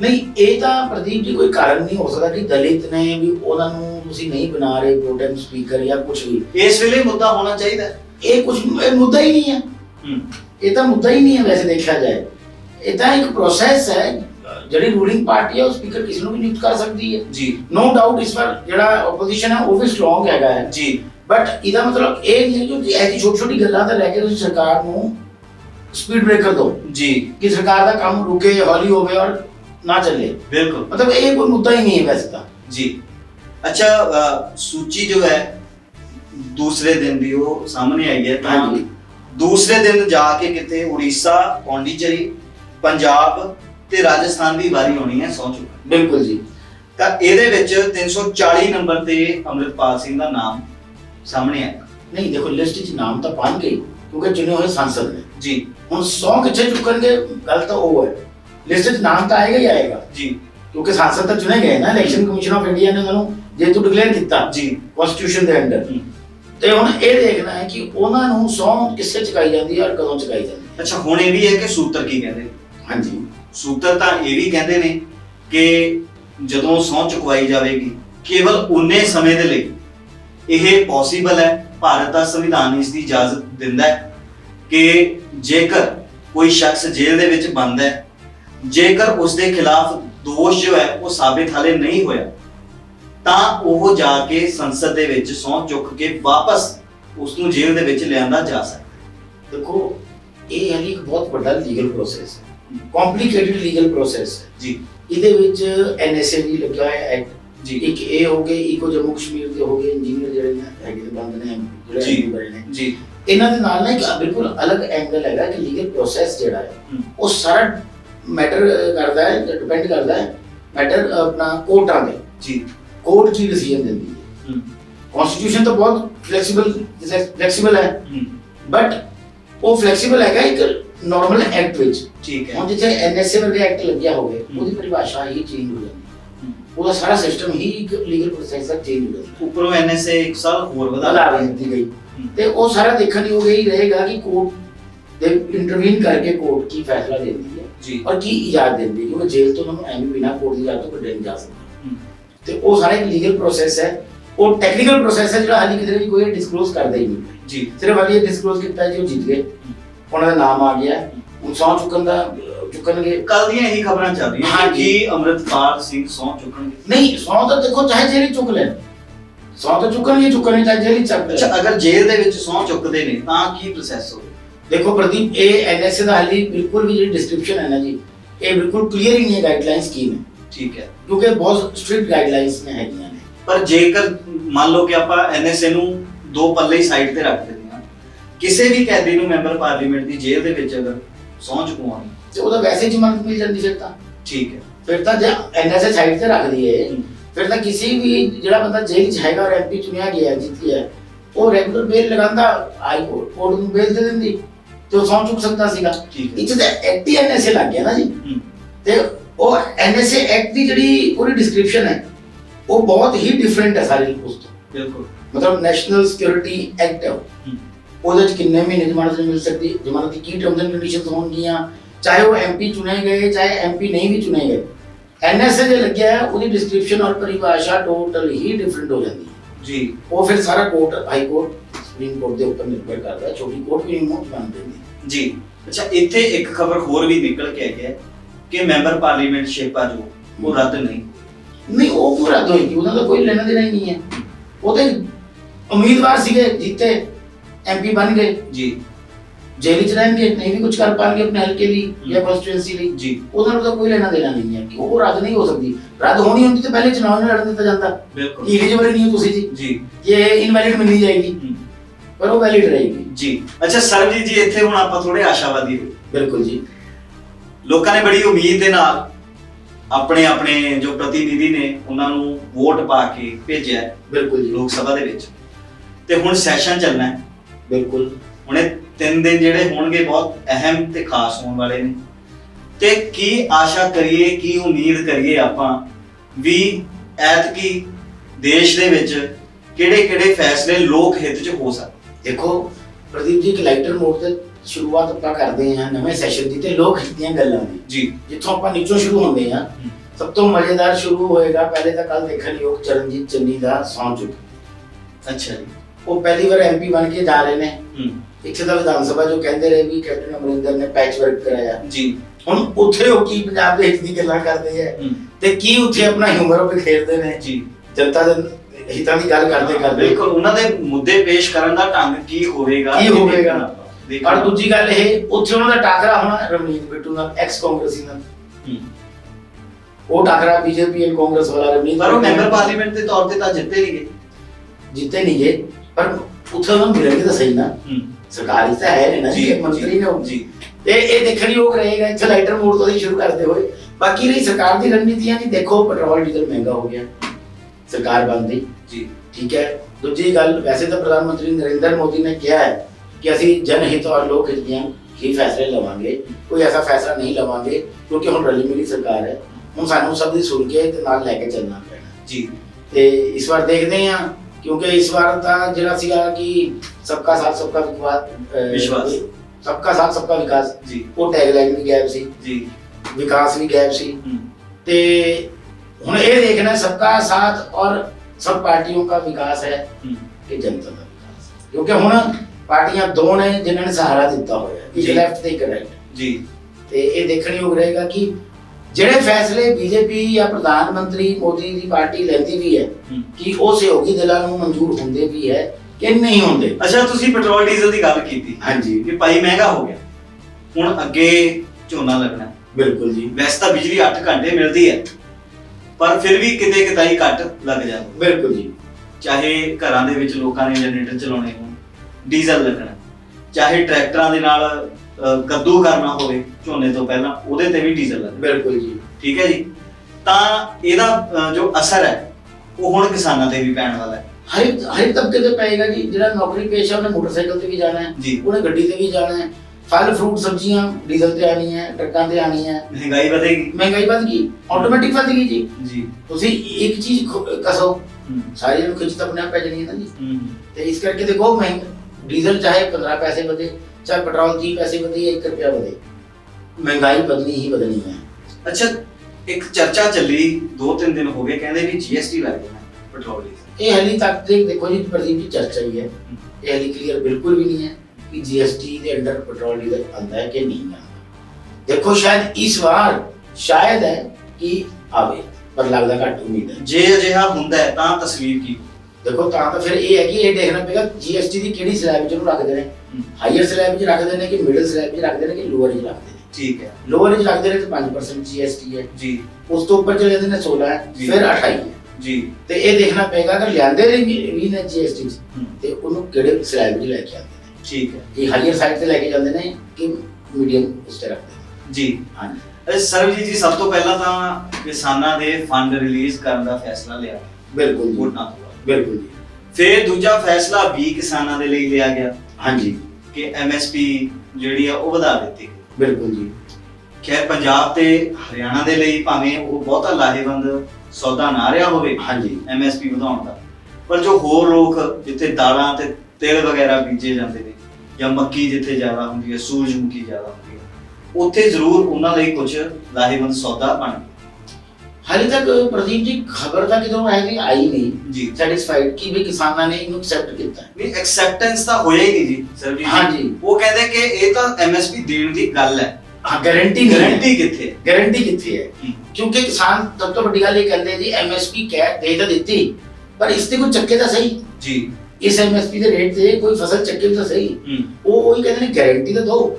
ਨਹੀਂ ਇਹ ਤਾਂ ਪ੍ਰਦੀਪ ਜੀ ਕੋਈ ਕਾਰਨ ਨਹੀਂ ਹੋ ਸਕਦਾ ਕਿ ਦਲਿਤ ਨੇ ਵੀ ਉਹਨਾਂ ਨੂੰ ਤੁਸੀਂ ਨਹੀਂ ਬਣਾ ਰਹੇ ਪ੍ਰੋਟੈਮ ਸਪੀਕਰ ਜਾਂ ਕੁਝ ਵੀ। ਇਸ ਵੇਲੇ ਮੁੱਦਾ ਹੋਣਾ ਚਾਹੀਦਾ। ਇਹ ਕੁਝ ਇਹ ਮੁੱਦਾ ਹੀ ਨਹੀਂ ਹੈ। ਇਹ ਤਾਂ ਮੁੱਦਾ ਹੀ ਨਹੀਂ ਹੈ ਵੈਸੇ ਦੇਖਿਆ ਜਾਏ। ਇਹ ਤਾਂ ਇੱਕ ਪ੍ਰੋਸੈਸ ਹੈ। ਜਿਹੜੀ ਰੂਲਿੰਗ ਪਾਰਟੀ ਹੈ ਉਹ ਸਪੀਕਰ ਕਿਸ ਨੂੰ ਵੀ ਨਿਯੁਕਤ ਕਰ ਸਕਦੀ ਹੈ। ਜੀ। ਨੋ ਡਾਊਟ ਇਸ ਵਾਰ ਜਿਹੜਾ ਆਪੋਜੀਸ਼ਨ ਹੈ ਉਹ ਵੀ ਸਟਰੋਂਗ ਹੈਗਾ ਹੈ। ਜੀ। ਬਟ ਇਹਦਾ ਮਤਲਬ ਇਹ ਨਹੀਂ ਕਿ ਐਸੀ ਛੋਟੀ ਛੋਟੀ ਗੱਲਾਂ ਤੋਂ ਲੈ ਕੇ ਤੁਸੀਂ ਸਰਕਾਰ ਨੂੰ ਸਪੀਡ ਬ੍ਰੇਕਰ ਦਿਓ ਜੀ। ਕਿ ਸਰਕਾਰ ਦਾ ਕੰਮ ਰੁਕੇ ਹੌਲੀ ਹੋਵੇ ਔਰ ਨਾ ਚੱਲੇ। ਬਿਲਕੁਲ। ਮਤਲਬ ਇਹ ਕੋਈ ਮੁੱਦਾ ਹੀ ਨਹੀਂ ਹੈ ਵੈਸੇ ਤਾਂ। ਜੀ। ਅੱਛਾ ਅ, ਸੂਚੀ ਜੋ ਹੈ ਦੂਸਰੇ ਦਿਨ ਦੀ ਉਹ ਸਾਹਮਣੇ ਆਈ ਹੈ ਤਾਂ ਹਾਂਜੀ। ਦੂਸਰੇ ਦਿਨ ਜਾ ਕੇ ਕਿਤੇ ਉੜੀਸਾ ਪੌਂਡੀਚੇਰੀ ਪੰਜਾਬ ਤੇ ਰਾਜਸਥਾਨ ਦੀ ਵਾਰੀ ਹੋਣੀ ਹੈ ਸੌ ਚੁੱਕਾ। ਬਿਲਕੁਲ ਜੀ। ਤਾਂ ਇਹਦੇ ਵਿੱਚ 340 ਨੰਬਰ ਤੇ ਅੰਮ੍ਰਿਤਪਾਲ ਸਿੰਘ ਦਾ ਨਾਮ ਸਾਹਮਣੇ ਆਇਆ। ਨਹੀਂ ਦੇਖੋ ਲਿਸਟ 'ਚ ਨਾਮ ਤਾਂ ਬਣ ਗਏ ਕਿਉਂਕਿ ਚੁਣੇ ਹੋਏ ਸੰਸਦ ਨੇ। ਜੀ। ਹੁਣ 100 ਕਿੱਥੇ ਚੁੱਕਣਗੇ ਗੱਲ ਤਾਂ ਉਹ ਹੈ। ਲਿਸਟ 'ਚ ਨਾਮ ਤਾਂ ਆਏਗਾ ਹੀ ਆਏਗਾ। ਜੀ। ਕਿਉਂਕਿ ਸੰਸਦ ਤਾਂ ਚੁਣੇ ਗਏ ਨਾ ਇਲੈਕਸ਼ਨ ਕਮਿਸ਼ਨ ਆਫ ਇੰਡੀਆ ਨੇ ਉਹਨਾਂ ਨੂੰ ਜੇਤੂ ਡਿਕਲੇਅਰ ਕੀਤਾ ਜੀ। ਕਨਸਟੀਟਿਊਸ਼ਨ ਦੇ ਅੰਡਰ। ਤੇ ਹੁਣ ਇਹ ਦੇਖਣਾ ਹੈ ਕਿ ਉਹਨਾਂ ਨੂੰ 100 ਕਿੱਥੇ ਚੁਕਾਈ ਜਾਂਦੀ ਹੈ ਔਰ ਕਦੋਂ ਚੁਕਾਈ ਜਾਂਦੀ ਹੈ। ਅੱਛਾ ਹੁਣ ਇਹ ਵੀ ਹੈ ਕਿ ਸੂਤਰ ਕੀ ਕਹਿੰਦੇ? ਹਾਂਜੀ। ਸੂਤਰ ਤਾਂ ਇਹ ਵੀ ਕਹਿੰਦੇ ਨੇ ਕਿ ਜਦੋਂ ਸਹੁੰ ਚੁਕਵਾਈ ਜਾਵੇਗੀ ਕੇਵਲ ਉਨੇ ਸਮੇਂ ਦੇ ਲਈ ਇਹ ਪੋਸੀਬਲ ਹੈ ਭਾਰਤ ਦਾ ਸੰਵਿਧਾਨ ਇਸ ਦੀ ਇਜਾਜ਼ਤ ਦਿੰਦਾ ਹੈ ਕਿ ਜੇਕਰ ਕੋਈ ਸ਼ਖਸ ਜੇਲ੍ਹ ਦੇ ਵਿੱਚ ਬੰਦ ਹੈ ਜੇਕਰ ਉਸ ਦੇ ਖਿਲਾਫ ਦੋਸ਼ ਜੋ ਹੈ ਉਹ ਸਾਬਿਤ ਹਾਲੇ ਨਹੀਂ ਹੋਇਆ ਤਾਂ ਉਹ ਜਾ ਕੇ ਸੰਸਦ ਦੇ ਵਿੱਚ ਸਹੁੰ ਚੁੱਕ ਕੇ ਵਾਪਸ ਉਸ ਨੂੰ ਜੇਲ੍ਹ ਦੇ ਵਿੱਚ ਲਿਆਂਦਾ ਜਾ ਸਕਦਾ ਦੇਖੋ ਇਹ ਹੈ ਇੱਕ ਬਹੁਤ ਵੱਡਾ ਲੀਗਲ ਪ੍ਰੋਸੈਸ ਹੈ। ਕੰਪਲਿਕੇਟਡ ਲੀਗਲ ਪ੍ਰੋਸੈਸ ਹੈ। ਜੀ। ਇਹਦੇ ਵਿੱਚ ਐਨਐਸਏ ਵੀ ਲੱਗਿਆ ਹੈ ਐਕਟ ਜੀ। ਇੱਕ ਇਹ ਹੋ ਗਏ ਇੱਕੋ ਜੰਮੂ ਕਸ਼ਮੀਰ ਦੇ ਹੋ ਗਏ ਇੰਜੀਨੀਅਰ ਜਿਹੜੇ ਨੇ ਹੈਗੇ ਬੰਦ ਨੇ ਜਿਹੜੇ ਜੀ। ਬਣੇ ਨੇ। ਜੀ। ਇਹਨਾਂ ਦੇ ਨਾਲ ਨਾ ਇੱਕ ਬਿਲਕੁਲ ਅਲੱਗ ਐਂਗਲ ਹੈਗਾ ਕਿ ਲੀਗਲ ਪ੍ਰੋਸੈਸ ਜਿਹੜਾ ਹੈ। ਉਹ ਸਾਰਾ ਮੈਟਰ ਕਰਦਾ ਹੈ ਡਿਪੈਂਡ ਕਰਦਾ ਹੈ ਮੈਟਰ ਆਪਣਾ ਕੋਰਟਾਂ ਦੇ ਜੀ। ਕੋਰਟ ਕੀ ਡਿਸੀਜਨ ਦਿੰਦੀ ਹੈ? ਕਨਸਟੀਟਿਊਸ਼ਨ ਤਾਂ ਬਹੁਤ ਫਲੈਕਸੀਬਲ ਫਲੈਕਸੀਬਲ ਹੈ। ਬਟ ਉਹ ਫਲੈਕਸੀਬਲ ਹੈਗਾ ਇੱਕ ਨਾਰਮਲ ਐਕਟ ਵਿੱਚ। ਠੀਕ ਹੈ। ਹੁਣ ਜਿੱਥੇ ਐਨਐਸਏ ਵਰਗੇ ਐਕਟ ਲੱਗਿਆ ਹੋਵੇ। ਉਹਦੀ ਪਰਿਭਾਸ਼ਾ ਹੀ ਚੇਂਜ ਹੋ ਜਾਂਦੀ। ਉਹਦਾ ਸਾਰਾ ਸਿਸਟਮ ਹੀ ਲੀਗਲ ਪ੍ਰੋਸੈਸ ਦਾ ਚੇਂਜ ਹੋ ਜਾਂਦਾ ਉੱਪਰੋਂ ਐਨਐਸਏ ਇੱਕ ਸਾਲ ਹੋਰ ਵਧਾ ਵਧਾ ਦਿੱਤੀ ਗਈ। ਤੇ ਉਹ ਸਾਰਾ ਦੇਖਣ ਯੋਗ ਹੀ ਰਹੇਗਾ ਕਿ ਕੋਰਟ ਦੇ ਇੰਟਰਵੀਨ ਕਰਕੇ ਕੋਰਟ ਕੀ ਫੈਸਲਾ ਦਿੰਦੀ ਹੈ ਜੀ। ਔਰ ਕੀ ਇਜਾਜ਼ਤ ਦਿੰਦੀ ਹੈ ਕਿਉਂਕਿ ਜੇਲ੍ਹ ਤੋਂ ਉਹਨਾਂ ਐਵੇਂ ਬਿਨਾ ਕੋਰਟ ਦੀ ਇਜਾਜ਼ਤ ਤੋਂ ਕੱਢਿਆ ਨਹੀਂ ਜਾ ਸਕਦਾ। ਤੇ ਉਹ ਸਾਰਾ ਇੱਕ ਲੀਗਲ ਪ੍ਰੋਸੈਸ ਹੈ। ਉਹ ਟੈਕਨੀਕਲ ਪ੍ਰੋਸੈਸ ਹੈ ਜਿਹੜਾ ਹਾਲੇ ਕਿਤੇ ਵੀ ਕੋਈ ਡਿਸਕਲੋਜ਼ ਕਰਦਾ ਹੀ ਨਹੀਂ। ਜੀ। ਸਿਰਫ ਹਾਲੇ ਇਹ ਡਿਸਕਲੋਜ਼ ਕੀਤਾ ਜੀ ਉਹ ਜਿੱਤ ਗਏ ਉਹਨਾਂ ਦਾ ਨਾਮ ਆ ਗਿਆ। ਹੁਣ ਸੌ ਚੁੱਕਣ ਦਾ ਚੁੱਕਣਗੇ। ਕੱਲ ਦੀਆਂ ਇਹੀ ਖਬਰਾਂ ਚੱਲ ਰਹੀਆਂ ਕਿ ਹਾਂਜੀ। ਕੀ ਅੰਮ੍ਰਿਤਪਾਲ ਸਿੰਘ ਸਹੁੰ ਚੁੱਕਣਗੇ। ਨਹੀਂ ਸੌ ਤਾਂ ਦੇਖੋ ਚਾਹੇ ਜੇਲ੍ਹ ਹੀ ਚੁੱਕ ਲੈਣ। ਸੌ ਤਾਂ ਚੁੱਕਣਗੇ ਚੁੱਕਣਗੇ ਚਾਹੇ ਜੇਲ੍ਹ ਹੀ ਚੱਕ ਲੈਣ। ਅੱਛਾ ਅਗਰ ਜੇਲ੍ਹ ਦੇ ਵਿੱਚ ਸਹੁੰ ਚੁੱਕਦੇ ਨੇ ਤਾਂ ਕੀ ਪ੍ਰੋਸੈਸ ਹੋਵੇ ਦੇਖੋ ਪ੍ਰਦੀਪ ਇਹ ਐਨਐਸਏ ਦਾ ਹਾਲੀ ਬਿਲਕੁਲ ਵੀ ਜਿਹੜੀ ਡਿਸਕ੍ਰਿਪਸ਼ਨ ਹੈ ਨਾ ਜੀ ਇਹ ਬਿਲਕੁਲ ਕਲੀਅਰ ਹੀ ਨਹੀਂ ਹੈ ਗਾਈਡਲਾਈਨਸ ਕੀ ਨੇ। ਠੀਕ ਹੈ। ਕਿਉਂਕਿ ਬਹੁਤ ਸਟ੍ਰਿਕਟ ਗਾਈਡਲਾਈਨਸ ਨੇ ਹੈਗੀਆਂ ਨੇ। ਪਰ ਜੇਕਰ ਮੰਨ ਲਓ ਕਿ ਆਪਾਂ ਐਨਐਸਏ ਨੂੰ ਦੋ ਪੱਲੇ ਹੀ ਸਾਈਡ ਤੇ ਰੱਖ ਦਿੰਦੇ ਹਾਂ ਕਿਸੇ ਵੀ ਕੈਦੀ ਨੂੰ ਮੈਂਬਰ ਪਾਰਲੀਮੈਂਟ ਦੀ ਜੇਲ੍ਹ ਦੇ ਵਿੱਚ ਅਗਰ ਸਹੁੰ ਚੁਕਵਾਉਣੀ ਤੇ ਉਹਦਾ ਵੈਸੇ ਹੀ ਜ਼ਮਾਨਤ ਮਿਲ ਜਾਂਦੀ ਫਿਰ ਤਾਂ। ਠੀਕ ਹੈ। ਫਿਰ ਤਾਂ ਜੇ ਐਨਐਸਏ ਸਾਈਡ ਤੇ ਰੱਖ ਦਈਏ। ਫਿਰ ਤਾਂ ਕਿਸੇ ਵੀ ਜਿਹੜਾ ਬੰਦਾ ਜੇਲ੍ਹ 'ਚ ਹੈਗਾ ਔਰ ਐਮਪੀ ਚੁਣਿਆ ਗਿਆ ਜਿੱਤ ਗਿਆ ਉਹ ਰੈਗੂਲਰ ਬੇਲ ਲਗਾਉਂਦਾ ਹਾਈ ਕੋਰਟ ਕੋਰਟ ਨੂੰ ਬੇਲ ਦੇ ਦਿੰਦੀ ਤੇ ਉਹ ਸੌਂ ਚੁੱਕ ਸਕਦਾ ਸੀਗਾ। ਠੀਕ ਹੈ। ਇੱਥੇ ਤਾਂ ਐਕਟ ਹੀ ਐਨਐਸਏ ਲੱਗ ਗਿਆ ਨਾ ਜੀ। ਹੂੰ, ਤੇ ਉਹ ਐਨਐਸਏ ਐਕਟ ਦੀ ਜਿਹੜੀ ਪੂਰੀ ਡਿਸਕ੍ਰਿਪਸ਼ਨ ਹੈ ਉਹ ਬਹੁਤ ਹੀ ਡਿਫਰੈਂਟ ਹੈ ਸਾਰੀ ਉਸ ਤੋਂ। ਬਿਲਕੁਲ। ਮਤਲਬ ਨੈਸ਼ਨਲ ਸਿਕਿਉਰਿਟੀ ਐਕਟ ਹੈ। ਹੂੰ, ਉਹਦੇ ਚ ਕਿੰਨੇ ਮਹੀਨੇ ਜ਼ਮਾਨਤ ਨਹੀਂ ਮਿਲ ਸਕਦੀ ਜ਼ਮਾਨਤ ਦੀ ਕੀ ਟਰਮਸ ਐਂਡ ਕੰਡੀਸ਼ਨਸ ਹੋਣਗੀਆਂ ਚਾਹੇ ਉਹ ਐਮਪੀ ਚੁਣੇ ਗਏ ਚਾਹੇ ਐਮਪੀ ਨਹੀਂ ਵੀ ਚੁਣੇ ਗਏ ਐਨਐਸਏ ਜੇ ਲੱਗਿਆ ਹੈ ਉਹਦੀ ਡਿਸਕ੍ਰਿਪਸ਼ਨ ਔਰ ਪਰਿਭਾਸ਼ਾ ਟੋਟਲ ਹੀ ਡਿਫਰੈਂਟ ਹੋ ਜਾਂਦੀ ਹੈ। ਜੀ। ਉਹ ਫਿਰ ਸਾਰਾ court high court supreme court ਦੇ ਉੱਪਰ ਨਿਰਭਰ ਕਰਦਾ ਹੈ ਛੋਟੀ ਕੋਰਟ ਵੀ ਮੋਟ ਬਣ ਦਿੰਦੀ ਜੀ। ਅੱਛਾ ਇੱਥੇ ਇੱਕ ਖਬਰ ਹੋਰ ਵੀ ਨਿਕਲ ਕੇ ਆਈ ਹੈ ਕਿ ਮੈਂਬਰ ਪਾਰਲੀਮੈਂਟ ਸ਼ੇਪਾ ਜੋ ਉਹ ਰੱਦ ਨਹੀਂ। ਨਹੀਂ ਉਹ ਪੂਰਾ ਦੋਈ ਉਹਨਾਂ ਦਾ ਕੋਈ ਲੈਣਾ ਦੇਣਾ ਹੀ ਨਹੀਂ ਹੈ। ਉਹ ਤੇ ਉਮੀਦਵਾਰ ਸੀਗੇ ਜਿੱਤੇ ਐਮਪੀ ਬਣ ਗਏ। ਜੀ। ਜੇਲ੍ਹ ਚ ਰਹਿਣਗੇ ਨਹੀਂ ਵੀ ਕੁਝ ਕਰ ਪਾਣਗੇ ਆਪਣੇ ਹਲਕੇ ਲਈ ਜਾਂ ਕਨਸਟੀਟੂਐਂਸੀ ਲਈ ਜੀ। ਉਹਨਾਂ ਨੂੰ ਤਾਂ ਕੋਈ ਲੈਣਾ ਦੇਣਾ ਨਹੀਂ ਹੈ ਉਹ ਰੱਦ ਨਹੀਂ ਹੋ ਸਕਦੀ। ਰੱਦ ਹੋਣੀ ਹੁੰਦੀ ਤਾਂ ਪਹਿਲੇ ਚੁਣਾਵ ਨਹੀਂ ਲੜਨ ਦਿੱਤਾ ਜਾਂਦਾ। ਬਿਲਕੁਲ। ਇਲੀਜੀਬਲ ਨਹੀਂ ਹੋ ਤੁਸੀਂ ਜੀ। ਜੀ। ਇਹ ਇਨਵੈਲਿਡ ਮਿਲਣੀ ਜਾਏਗੀ ਪਰ ਉਹ ਵੈਲਿਡ ਰਹੇਗੀ। ਜੀ। ਅੱਛਾ ਸਰਬਜੀਤ ਜੀ ਇੱਥੇ ਹੁਣ ਆਪਾਂ ਥੋੜੇ ਆਸ਼ਾਵਾਦੀ ਬਿਲਕੁਲ ਜੀ। ਲੋਕਾਂ ਨੇ ਬੜੀ ਉਮੀਦ ਦੇ ਨਾਲ ਆਪਣੇ ਆਪਣੇ ਜੋ ਪ੍ਰਤੀਨਿਧੀ ਨੇ ਉਹਨਾਂ ਨੂੰ ਵੋਟ ਪਾ ਕੇ ਭੇਜਿਆ ਬਿਲਕੁਲ ਜੀ। ਲੋਕ ਸਭਾ ਦੇ ਵਿੱਚ। ਤੇ ਹੁਣ ਸੈਸ਼ਨ ਚੱਲਣਾ ਹੈ। ਬਿਲਕੁਲ। ਹੁਣ ਤਿੰਨ ਦਿਨ ਜਿਹੜੇ ਹੋਣਗੇ ਬਹੁਤ ਅਹਿਮ ਤੇ ਖਾਸ ਹੋਣ ਵਾਲੇ ਨੇ। ਤੇ ਕੀ ਆਸ਼ਾ ਕਰੀਏ ਕੀ ਉਮੀਦ ਕਰੀਏ ਆਪਾਂ ਵੀ ਐਤਕੀ ਦੇਸ਼ ਦੇ ਵਿੱਚ ਕਿਹੜੇ ਕਿਹੜੇ ਫੈਸਲੇ ਲੋਕ ਹਿੱਤ 'ਚ ਹੋ ਸਕਦੇ ਦੇਖੋ ਪ੍ਰਦੀਪ ਜੀ ਇੱਕ ਲਾਈਟਰ ਮੋਡ ਤੇ ਸ਼ੁਰੂਆਤ ਆਪਾਂ ਕਰਦੇ ਹਾਂ ਨਵੇਂ ਸੈਸ਼ਨ ਦੀ ਤੇ ਲੋਕ ਹਿੱਤ ਦੀਆਂ ਗੱਲਾਂ ਦੀ ਜੀ। ਜਿੱਥੋਂ ਆਪਾਂ ਨੀਚੋਂ ਸ਼ੁਰੂ ਹੁੰਦੇ ਹਾਂ ਸਭ ਤੋਂ ਮਜ਼ੇਦਾਰ ਸ਼ੁਰੂ ਹੋਏਗਾ ਪਹਿਲੇ ਤਾਂ ਕੱਲ ਦੇਖਣ ਯੋਗ ਚਰਨਜੀਤ ਚੰਨੀ ਦਾ ਸੌਂ ਚੁੱਕ। ਅੱਛਾ ਜੀ। ਉਹ ਪਹਿਲੀ ਵਾਰ ਐਮਪੀ ਬਣ ਕੇ ਜਾ ਰਹੇ ਨੇ। ਹੂੰ ਇੱਥੇ ਦਾ ਵਿਧਾਨ ਸਭਾ ਜੋ ਕਹਿੰਦੇ ਰਹੇ ਵੀ ਕੈਪਟਨ ਅਮਰਿੰਦਰ ਨੇ ਪੈਚ ਵਰਕ ਕਰਾਇਆ। ਜੀ। ਹੁਣ ਉੱਥੇ ਉਹ ਕੀ ਪੰਜਾਬ ਦੇ ਹਿੱਤ ਦੀ ਗੱਲਾਂ ਕਰਦੇ ਆ ਹੂੰ। ਤੇ ਕੀ ਉੱਥੇ ਆਪਣਾ ਹਿਊਮਰ ਉਹ ਖੇਡਦੇ ਨੇ? ਜੀ। ਜਨਤਾ ਦੇ ਹਿੱਤਾਂ ਦੀ ਗੱਲ ਕਰਦੇ ਕਰਦੇ। ਬਿਲਕੁਲ ਉਹਨਾਂ ਦੇ ਮੁੱਦੇ ਪੇਸ਼ ਕਰਨ ਦਾ ਢੰਗ ਕੀ ਹੋਵੇਗਾ ਕੀ ਹੋਵੇਗਾ? ਔਰ ਦੂਜੀ ਗੱਲ ਇਹ ਉੱਥੇ ਉਹਨਾਂ ਦਾ ਟਾਕਰਾ ਹੋਣਾ ਰਮਨੀਤ ਬਿੱਟੂ ਨਾਲ ਐਕਸ ਕਾਂਗਰਸੀ ਨਾਲ। ਉਹ ਟਾਕਰਾ ਬੀਜੇਪੀ ਐਂਡ ਕਾਂਗਰਸ ਵਾਲਾ ਰਮਨੀਤ ਪਰ ਉਹ ਮੈਂਬਰ ਪਾਰਲੀਮੈਂਟ ਦੇ ਤੌਰ ਤੇ ਤਾਂ ਜਿੱਤੇ ਨਹੀਂ ਗਏ ਜਿੱਤੇ ਨਹੀਂ ਗਏ ਪਰ ਉੱਥੇ ਉਹਨਾਂ ਨੂੰ ਮਿਲਣਗੇ ਤਾਂ ਸਹੀ ਨਾ। ਸਰਕਾਰੀ ਤਾਂ ਹੈ ਨਹੀਂ ਨਾ ਜੀ ਮੰਤਰੀ ਨੇ ਜੀ। ਤੇ ਇਹ ਦੇਖਣ ਯੋਗ ਰਹੇਗਾ ਇੱਥੇ ਲਾਈਟਰ ਮੋਡ ਤੋਂ ਹੀ ਸ਼ੁਰੂ ਕਰਦੇ ਹੋਏ। ਬਾਕੀ ਰਹੀ ਸਰਕਾਰ ਦੀ ਰਣਨੀਤੀਆਂ ਜੀ ਦੇਖੋ ਪੈਟਰੋਲ ਡੀਜ਼ਲ ਮਹਿੰਗਾ ਹੋ ਗਿਆ। ਸਰਕਾਰ ਬੰਦ ਜੀ। ਠੀਕ ਹੈ। ਦੂਜੀ ਗੱਲ ਵੈਸੇ ਤਾਂ ਪ੍ਰਧਾਨ ਮੰਤਰੀ ਨਰਿੰਦਰ ਮੋਦੀ ਨੇ ਕਿਹਾ ਹੈ ਕਿ ਅਸੀਂ ਜਨਹਿਤ ਔਰ ਲੋਕ ਹਿੱਤ ਦੀਆਂ ਹੀ ਫੈਸਲੇ ਲਵਾਂਗੇ। ਕੋਈ ਐਸਾ ਫੈਸਲਾ ਨਹੀਂ ਲਵਾਂਗੇ ਕਿਉਂਕਿ ਹੁਣ ਰਲੀ ਮਿਲੀ ਸਰਕਾਰ ਹੈ। ਹੁਣ ਸਾਨੂੰ ਸਭ ਦੀ ਸੁਣ ਕੇ ਤੇ ਨਾਲ ਲੈ ਕੇ ਚੱਲਣਾ ਪੈਣਾ। ਜੀ। ਤੇ ਇਸ ਵਾਰ ਦੇਖਦੇ ਹਾਂ ਕਿਉਂਕਿ ਇਸ ਵਾਰ ਤਾਂ ਜਿਹੜਾ ਸੀਗਾ ਕਿ ਸਬਕਾ ਸਾਥ ਸਬਕਾ ਵਿਕਾਸ ਅਹ, ਵਿਸ਼ਵਾਸ। ਸਬਕਾ ਸਾਥ ਸਬਕਾ ਵਿਕਾਸ ਜੀ ਉਹ ਟੈਗਲਾਈਨ ਵੀ ਗਾਇਬ ਸੀ ਜੀ ਵਿਕਾਸ ਵੀ ਗਾਇਬ ਸੀ ਹੂੰ ਤੇ ਹੁਣ ਇਹ ਦੇਖਣਾ है, सबका साथ और सब पार्टियों का विकास है ਹੂੰ कि जनता का विकास है। क्योंकि ਹੁਣ ਪਾਰਟੀਆਂ ਦੋ ਨੇ ਜਿਨ੍ਹਾਂ ਨੇ ਸਹਾਰਾ ਦਿੱਤਾ ਹੋਇਆ ਹੈ ਇੱਕ ਜੀ। ਲੈਫਟ ਤੇ ਇੱਕ ਰਾਈਟ ਜੀ ਤੇ ਇਹ ਦੇਖਣ ਯੋਗ ਰਹੇਗਾ ਕਿ ਜਿਹੜੇ ਫੈਸਲੇ ਬੀਜੇਪੀ ਜਾਂ ਪ੍ਰਧਾਨ ਮੰਤਰੀ ਮੋਦੀ ਦੀ ਪਾਰਟੀ ਲੈਂਦੀ ਵੀ ਹੈ ਕਿ ਉਹ ਸਹਿਯੋਗੀ ਦਲਾਂ ਨੂੰ ਮਨਜ਼ੂਰ ਹੁੰਦੇ ਵੀ ਹੈ ਕਿ ਨਹੀਂ ਹੁੰਦੇ? ਅੱਛਾ ਤੁਸੀਂ ਪੈਟਰੋਲ ਡੀਜ਼ਲ ਦੀ ਗੱਲ ਕੀਤੀ। ਹਾਂਜੀ। ਕਿ ਭਾਈ ਮਹਿੰਗਾ ਹੋ ਗਿਆ। ਹੁਣ ਅੱਗੇ ਝੋਨਾ ਲੱਗਣਾ। ਬਿਲਕੁਲ ਜੀ। ਵੈਸੇ ਤਾਂ ਬਿਜਲੀ 8 ਘੰਟੇ ਮਿਲਦੀ ਹੈ। ਪਰ ਫਿਰ ਵੀ ਕਿਤੇ ਕਿਤਾਈ ਘੱਟ ਲੱਗ ਜਾਂਦਾ। ਬਿਲਕੁਲ ਜੀ। ਚਾਹੇ ਘਰਾਂ ਦੇ ਵਿੱਚ ਲੋਕਾਂ ਨੇ ਜਨਰੇਟਰ ਚਲਾਉਣੇ ਹੋਣ ਡੀਜ਼ਲ ਲੱਗਣਾ। ਚਾਹੇ ਟਰੈਕਟਰਾਂ ਦੇ ਨਾਲ ਕੱਦੂ ਕਰਨਾ ਹੋਵੇ ਝੋਨੇ ਤੋਂ ਪਹਿਲਾਂ ਉਹਦੇ ਤੇ ਵੀ ਡੀਜ਼ਲ ਲੱਗਣਾ ਬਿਲਕੁਲ ਜੀ। ਠੀਕ ਹੈ ਜੀ? ਤਾਂ ਇਹਦਾ ਜੋ ਅਸਰ ਹੈ ਉਹ ਹੁਣ ਕਿਸਾਨਾਂ ਤੇ ਵੀ ਪੈਣ ਵਾਲਾ ਹੈ। ਹਰ ਇੱਕ ਹਰ ਇੱਕ ਤਬਕੇ ਤੇ ਪਏਗਾ ਜੀ। ਜਿਹੜਾ ਨੌਕਰੀ ਪੇਸ਼ਾ ਉਹਨੇ ਮੋਟਰਸਾਈਕਲ ਤੇ ਵੀ ਜਾਣਾ ਹੈ ਜੀ। ਉਹਨੇ ਗੱਡੀ ਤੇ ਵੀ ਜਾਣਾ ਹੈ। ਫਲ ਫਰੂਟ ਸਬਜ਼ੀਆਂ ਡੀਜ਼ਲ ਤੇ ਆਣੀ ਹੈ ਟਰੱਕਾਂ ਤੇ ਆਣੀ ਹੈ। ਮਹਿੰਗਾਈ ਵਧੇਗੀ। ਮਹਿੰਗਾਈ ਵੱਧ ਗਈ ਆਟੋਮੈਟਿਕ ਵੱਧ ਗਈ ਜੀ। ਜੀ। ਤੁਸੀਂ ਇੱਕ ਚੀਜ਼ ਖੁ- ਕਸੋ ਸਾਰੀ ਨੂੰ ਖਿੱਚ ਤਾਂ ਆਪਣੇ ਆਪ ਪੈ ਜਾਣੀ ਹੈ ਨਾ ਜੀ। ਤੇ ਇਸ ਕਰਕੇ ਦੇਖੋ ਮਹਿੰਗਾ ਡੀਜ਼ਲ ਚਾਹੇ 15 ਪੈਸੇ ਵਧੇ ਚਾਹੇ ਪੈਟਰੋਲ 30 ਪੈਸੇ ਵਧੇ ਜਾਂ 1 ਰੁਪਿਆ ਵਧੇ। ਮਹਿੰਗਾਈ ਵਧਣੀ ਹੀ ਵਧਣੀ ਹੈ। ਅੱਛਾ ਇੱਕ ਚਰਚਾ ਚੱਲੀ ਦੋ ਤਿੰਨ ਦਿਨ ਹੋ ਗਏ ਕਹਿੰਦੇ ਵੀ ਜੀਐਸਟੀ ਲੱਗ ਜਾਣਾ ਪੈਟਰੋਲ ਦੀ। ਇਹ ਹਾਲੀ ਤੱਕ ਦੇ ਦੇਖੋ ਜੀ ਪ੍ਰਦੀਪ ਜੀ ਚਰਚਾ ਹੀ ਹੈ। ਇਹ ਹਾਲੀ ਕਲੀਅਰ ਬਿਲਕੁਲ ਵੀ ਨਹੀਂ ਹੈ ਕਿ ਜੀਐਸਟੀ ਦੇ ਅੰਡਰ ਪੈਟਰੋਲ ਡੀਜ਼ਲ ਆਂਦਾ ਹੈ ਕਿ ਨਹੀਂ ਆਂਦਾ ਦੇਖੋ ਸ਼ਾਇਦ ਇਸ ਵਾਰ ਸ਼ਾਇਦ ਹੈ ਕਿ ਆਵੇ ਪਰ ਲੱਗਦਾ ਘੱਟ ਜੇ ਅਜਿਹਾ ਹੁੰਦਾ ਹੈ ਤਾਂ ਤਸਵੀਰ ਕੀ ਦੇਖੋ ਤਾਂ ਤਾਂ ਫਿਰ ਇਹ ਹੈ ਕਿ ਇਹ ਦੇਖਣਾ ਪਏਗਾ ਜੀਐਸਟੀ ਦੀ ਕਿਹੜੀ ਸਲੈਬ ਵਿੱਚ ਉਹਨੂੰ ਰੱਖਦੇ ਨੇ। ਹਾਈਅਰ ਸਲੈਬ ਵਿੱਚ ਰੱਖਦੇ ਨੇ ਕਿ ਮਿਡਲ ਸਲੈਬ ਵਿੱਚ ਰੱਖਦੇ ਨੇ ਕਿ ਲੋਅਰ ਵਿੱਚ ਰੱਖਦੇ ਨੇ? ਠੀਕ ਹੈ। ਲੋਅਰ ਵਿੱਚ ਰੱਖਦੇ ਨੇ ਤਾਂ 5% ਜੀਐਸਟੀ ਹੈ। ਜੀ। ਉਸ ਤੋਂ ਉੱਪਰ ਚਲੇ ਜਾਂਦੇ ਨੇ 16 ਹੈ। ਫਿਰ 28 ਹੈ। ਜੀ। ਤੇ ਇਹ ਦੇਖਣਾ ਪਏਗਾ ਅਗਰ ਲਿਆਂਦੇ ਨੇ ਵੀ ਨੇ ਜੀਐਸਟੀ ਤੇ ਉਹਨੂੰ ਕਿਹੜੇ ਸਲੈਬ ਵਿੱਚ ਲੈ ਕੇ ਆਉਂਦੇ ਨੇ? ਠੀਕ ਹੈ। ਕਿ ਹਾਈਅਰ ਸਾਈਡ ਤੇ ਲੈ ਕੇ ਜਾਂਦੇ ਨੇ ਕਿ ਮੀਡੀਅਮ ਉਸ ਤੇ ਰੱਖਦੇ ਨੇ? ਜੀ। ਹਾਂਜੀ। ਅਹ ਸਰਬਜੀਤ ਜੀ ਸਭ ਤੋਂ ਪਹਿਲਾਂ ਤਾਂ ਕਿਸਾਨਾਂ ਦੇ ਫੰਡ ਰਿਲੀਜ਼ ਕਰਨ ਦਾ ਫੈਸਲਾ ਲਿਆ। ਬਿਲਕੁਲ ਵੋਟਾਂ ਬਿਲਕੁਲ ਜੀ। ਫਿਰ ਦੂਜਾ ਫੈਸਲਾ ਵੀ ਕਿਸਾਨਾਂ ਦੇ ਲਈ ਲਿਆ ਗਿਆ। ਹਾਂਜੀ। ਕਿ ਐਮਐਸਪੀ ਜਿਹੜੀ ਆ ਉਹ ਵਧਾ ਦਿੱਤੀ। ਬਿਲਕੁਲ ਜੀ। ਖੈਰ ਪੰਜਾਬ ਤੇ ਹਰਿਆਣਾ ਦੇ ਲਈ ਭਾਵੇਂ ਉਹ ਬਹੁਤਾ ਲਾਹੇਵੰਦ ਸੌਦਾ ਨਾ ਰਿਹਾ ਹੋਵੇ ਹਾਂਜੀ। ਐਮਐਸਪੀ ਵਧਾਉਣ ਦਾ। ਪਰ ਜੋ ਹੋਰ ਲੋਕ ਜਿੱਥੇ ਦਾਲਾਂ ਤੇ ਤੇਲ ਵਗੈਰਾ ਬੀਜੇ ਜਾਂਦੇ ਨੇ ਜਾਂ ਮੱਕੀ ਜਿੱਥੇ ਜ਼ਿਆਦਾ ਹੁੰਦੀ ਹੈ ਸੂਰਜਮੁਖੀ ਜ਼ਿਆਦਾ ਹੁੰਦੀ ਹੈ ਉੱਥੇ ਜ਼ਰੂਰ ਉਹਨਾਂ ਲਈ ਕੁਝ ਲਾਹੇਵੰਦ ਸੌਦਾ ਬਣ ਗਿਆ। ਹਾਲੇ ਤੱਕ ਪ੍ਰਦੀਪ ਜੀ ਖਬਰ ਤਾਂ ਕਿਦੋਂ ਆਈ ਆਈ ਨਹੀਂ। ਜੀ। ਸੈਟੀਸਫਾਈਡ ਕਿ ਵੀ ਕਿਸਾਨਾਂ ਨੇ ਇਹਨੂੰ ਐਕਸੈਪਟ ਕੀਤਾ। ਨਹੀਂ ਐਕਸੈਪਟੈਂਸ ਤਾਂ ਹੋਇਆ ਹੀ ਨਹੀਂ ਜੀ ਸਰ ਜੀ। ਹਾਂਜੀ। ਉਹ ਕਹਿੰਦੇ ਕਿ ਇਹ ਤਾਂ ਐਮਐਸਪੀ ਦੇਣ ਦੀ ਗੱਲ ਹੈ। ਹਾਂ ਗਾਰੰਟੀ ਨਹੀਂ ਗਾਰੰਟੀ ਕਿੱਥੇ ਹੈ? ਗਾਰੰਟੀ ਕਿੱਥੇ ਹੈ। ਕਿਉਂਕਿ ਕਿਸਾਨ ਸਭ ਤੋਂ ਵੱਡੀ ਗੱਲ ਇਹ ਕਹਿੰਦੇ ਜੀ ਐਮਐਸਪੀ ਕਹਿ ਦੇ ਤਾਂ ਦਿੱਤੀ ਪਰ ਇਸ ਤੇ ਕੋਈ ਚੱਕੇ ਤਾਂ ਸਹੀ। ਜੀ। ਇਸ ਐਮਐਸਪੀ ਦੇ ਰੇਟ ਤੇ ਕੋਈ ਫਸਲ ਚੱਕੇ ਤਾਂ ਸਹੀ। ਉਹ ਉਹੀ ਕਹਿੰਦੇ ਨੇ ਗਾਰੰਟੀ ਤਾਂ ਦਿਓ।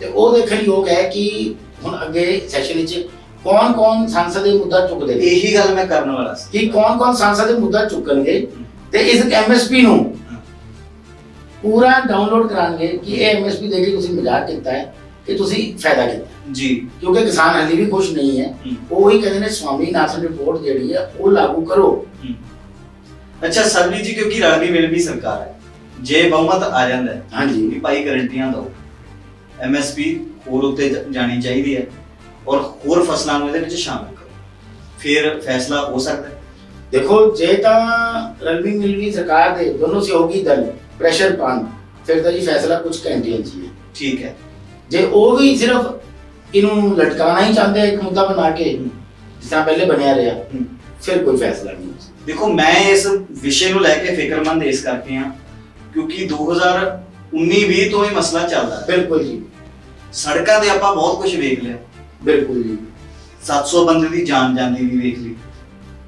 ਤੇ ਉਹ ਦੇਖਣ ਯੋਗ ਹੈ ਕਿ ਹੁਣ ਅੱਗੇ ਸੈਸ਼ਨ ਵਿੱਚ ਕੌਣ ਕੌਣ ਸੰਸਦ ਦੇ ਮੁੱਦਾ ਚੁੱਕਦੇ ਨੇ? ਇਹੀ ਗੱਲ ਮੈਂ ਕਰਨ ਵਾਲਾ ਸੀ। ਕਿ ਕੌਣ ਕੌਣ ਸੰਸਦ ਦੇ ਮੁੱਦਾ ਚੁੱਕਣਗੇ ਤੇ ਇਸ ਐਮਐਸਪੀ ਨੂੰ ਪੂਰਾ ਡਾਊਨਲੋਡ ਕਰਾਂਗੇ ਕਿ ਇਹ ਐਮਐਸਪੀ ਦੇ ਕੇ ਤੁਸੀਂ ਮਜ਼ਾਕ ਕੀਤਾ ਹੈ ਕਿ ਤੁਸੀਂ ਫਾਇਦਾ ਕੀਤਾ ਜੀ। ਕਿਉਂਕਿ ਕਿਸਾਨ ਹਾਲੇ ਵੀ ਖੁਸ਼ ਨਹੀਂ ਹੈ। ਉਹ ਹੀ ਕਹਿੰਦੇ ਨੇ ਸਵਾਮੀਨਾਥਨ ਰਿਪੋਰਟ ਜਿਹੜੀ ਹੈ ਉਹ ਲਾਗੂ ਕਰੋ। ਅੱਛਾ ਸਰਬੀ ਜੀ ਕਿਉਂਕਿ ਰਲਵੀ ਮਿਲਵੀ ਸਰਕਾਰ ਹੈ। ਜੇ ਬਹੁਮਤ ਆ ਜਾਂਦਾ ਹੈ ਹਾਂਜੀ। ਵੀ ਭਾਈ ਗਰੰਟੀਆਂ ਦਿਓ। ਐਮਐਸਪੀ ਹੋਰ ਉੱਤੇ ਜਾਣੀ ਚਾਹੀਦੀ ਹੈ। ਔਰ ਹੋਰ ਫਸਲਾਂ ਨੂੰ ਇਹਦੇ ਵਿੱਚ ਸ਼ਾਮਿਲ ਕਰੋ। ਫਿਰ ਫੈਸਲਾ ਹੋ ਸਕਦਾ ਹੈ। ਦੇਖੋ ਜੇ ਤਾਂ ਰਲਵੀ ਮਿਲਵੀ ਸਰਕਾਰ ਦੇ ਦੋਨੋਂ ਸਹਿਯੋਗੀ ਦਲ ਪ੍ਰੈਸ਼ਰ ਪਾਣ ਫਿਰ ਤਾਂ ਜੀ ਫੈਸਲਾ ਕੁਝ ਘੰਟਿਆਂ 'ਚ ਹੀ ਹੈ। ਠੀਕ ਹੈ। ਜੇ ਉਹ ਵੀ ਸਿਰਫ ਇਹਨੂੰ ਲਟਕਾਉਣਾ ਹੀ ਚਾਹੁੰਦੇ ਆ ਇੱਕ ਮੁੱਦਾ ਬਣਾ ਕੇ ਜਿਸ ਤਰ੍ਹਾਂ ਪਹਿਲੇ ਬਣਿਆ ਰਿਹਾ। ਫਿਰ ਕੋਈ ਫੈਸਲਾ ਨਹੀਂ ਹੋ ਸਕਦਾ। ਦੇਖੋ ਮੈਂ ਇਸ ਵਿਸ਼ੇ ਨੂੰ ਲੈ ਕੇ ਫਿਕਰਮੰਦ ਇਸ ਕਰਕੇ ਹਾਂ ਕਿਉਂਕਿ 2019-20 ਤੋਂ ਇਹ ਮਸਲਾ ਚੱਲਦਾ। ਹੈ ਬਿਲਕੁਲ ਜੀ। ਸੜਕਾਂ ਤੇ ਆਪਾਂ ਬਹੁਤ ਕੁਝ ਵੇਖ ਲਿਆ। ਬਿਲਕੁਲ ਜੀ। 700 ਬੰਦੇ ਦੀ ਜਾਨ ਜਾਂਦੀ ਵੀ ਵੇਖ ਲਈ।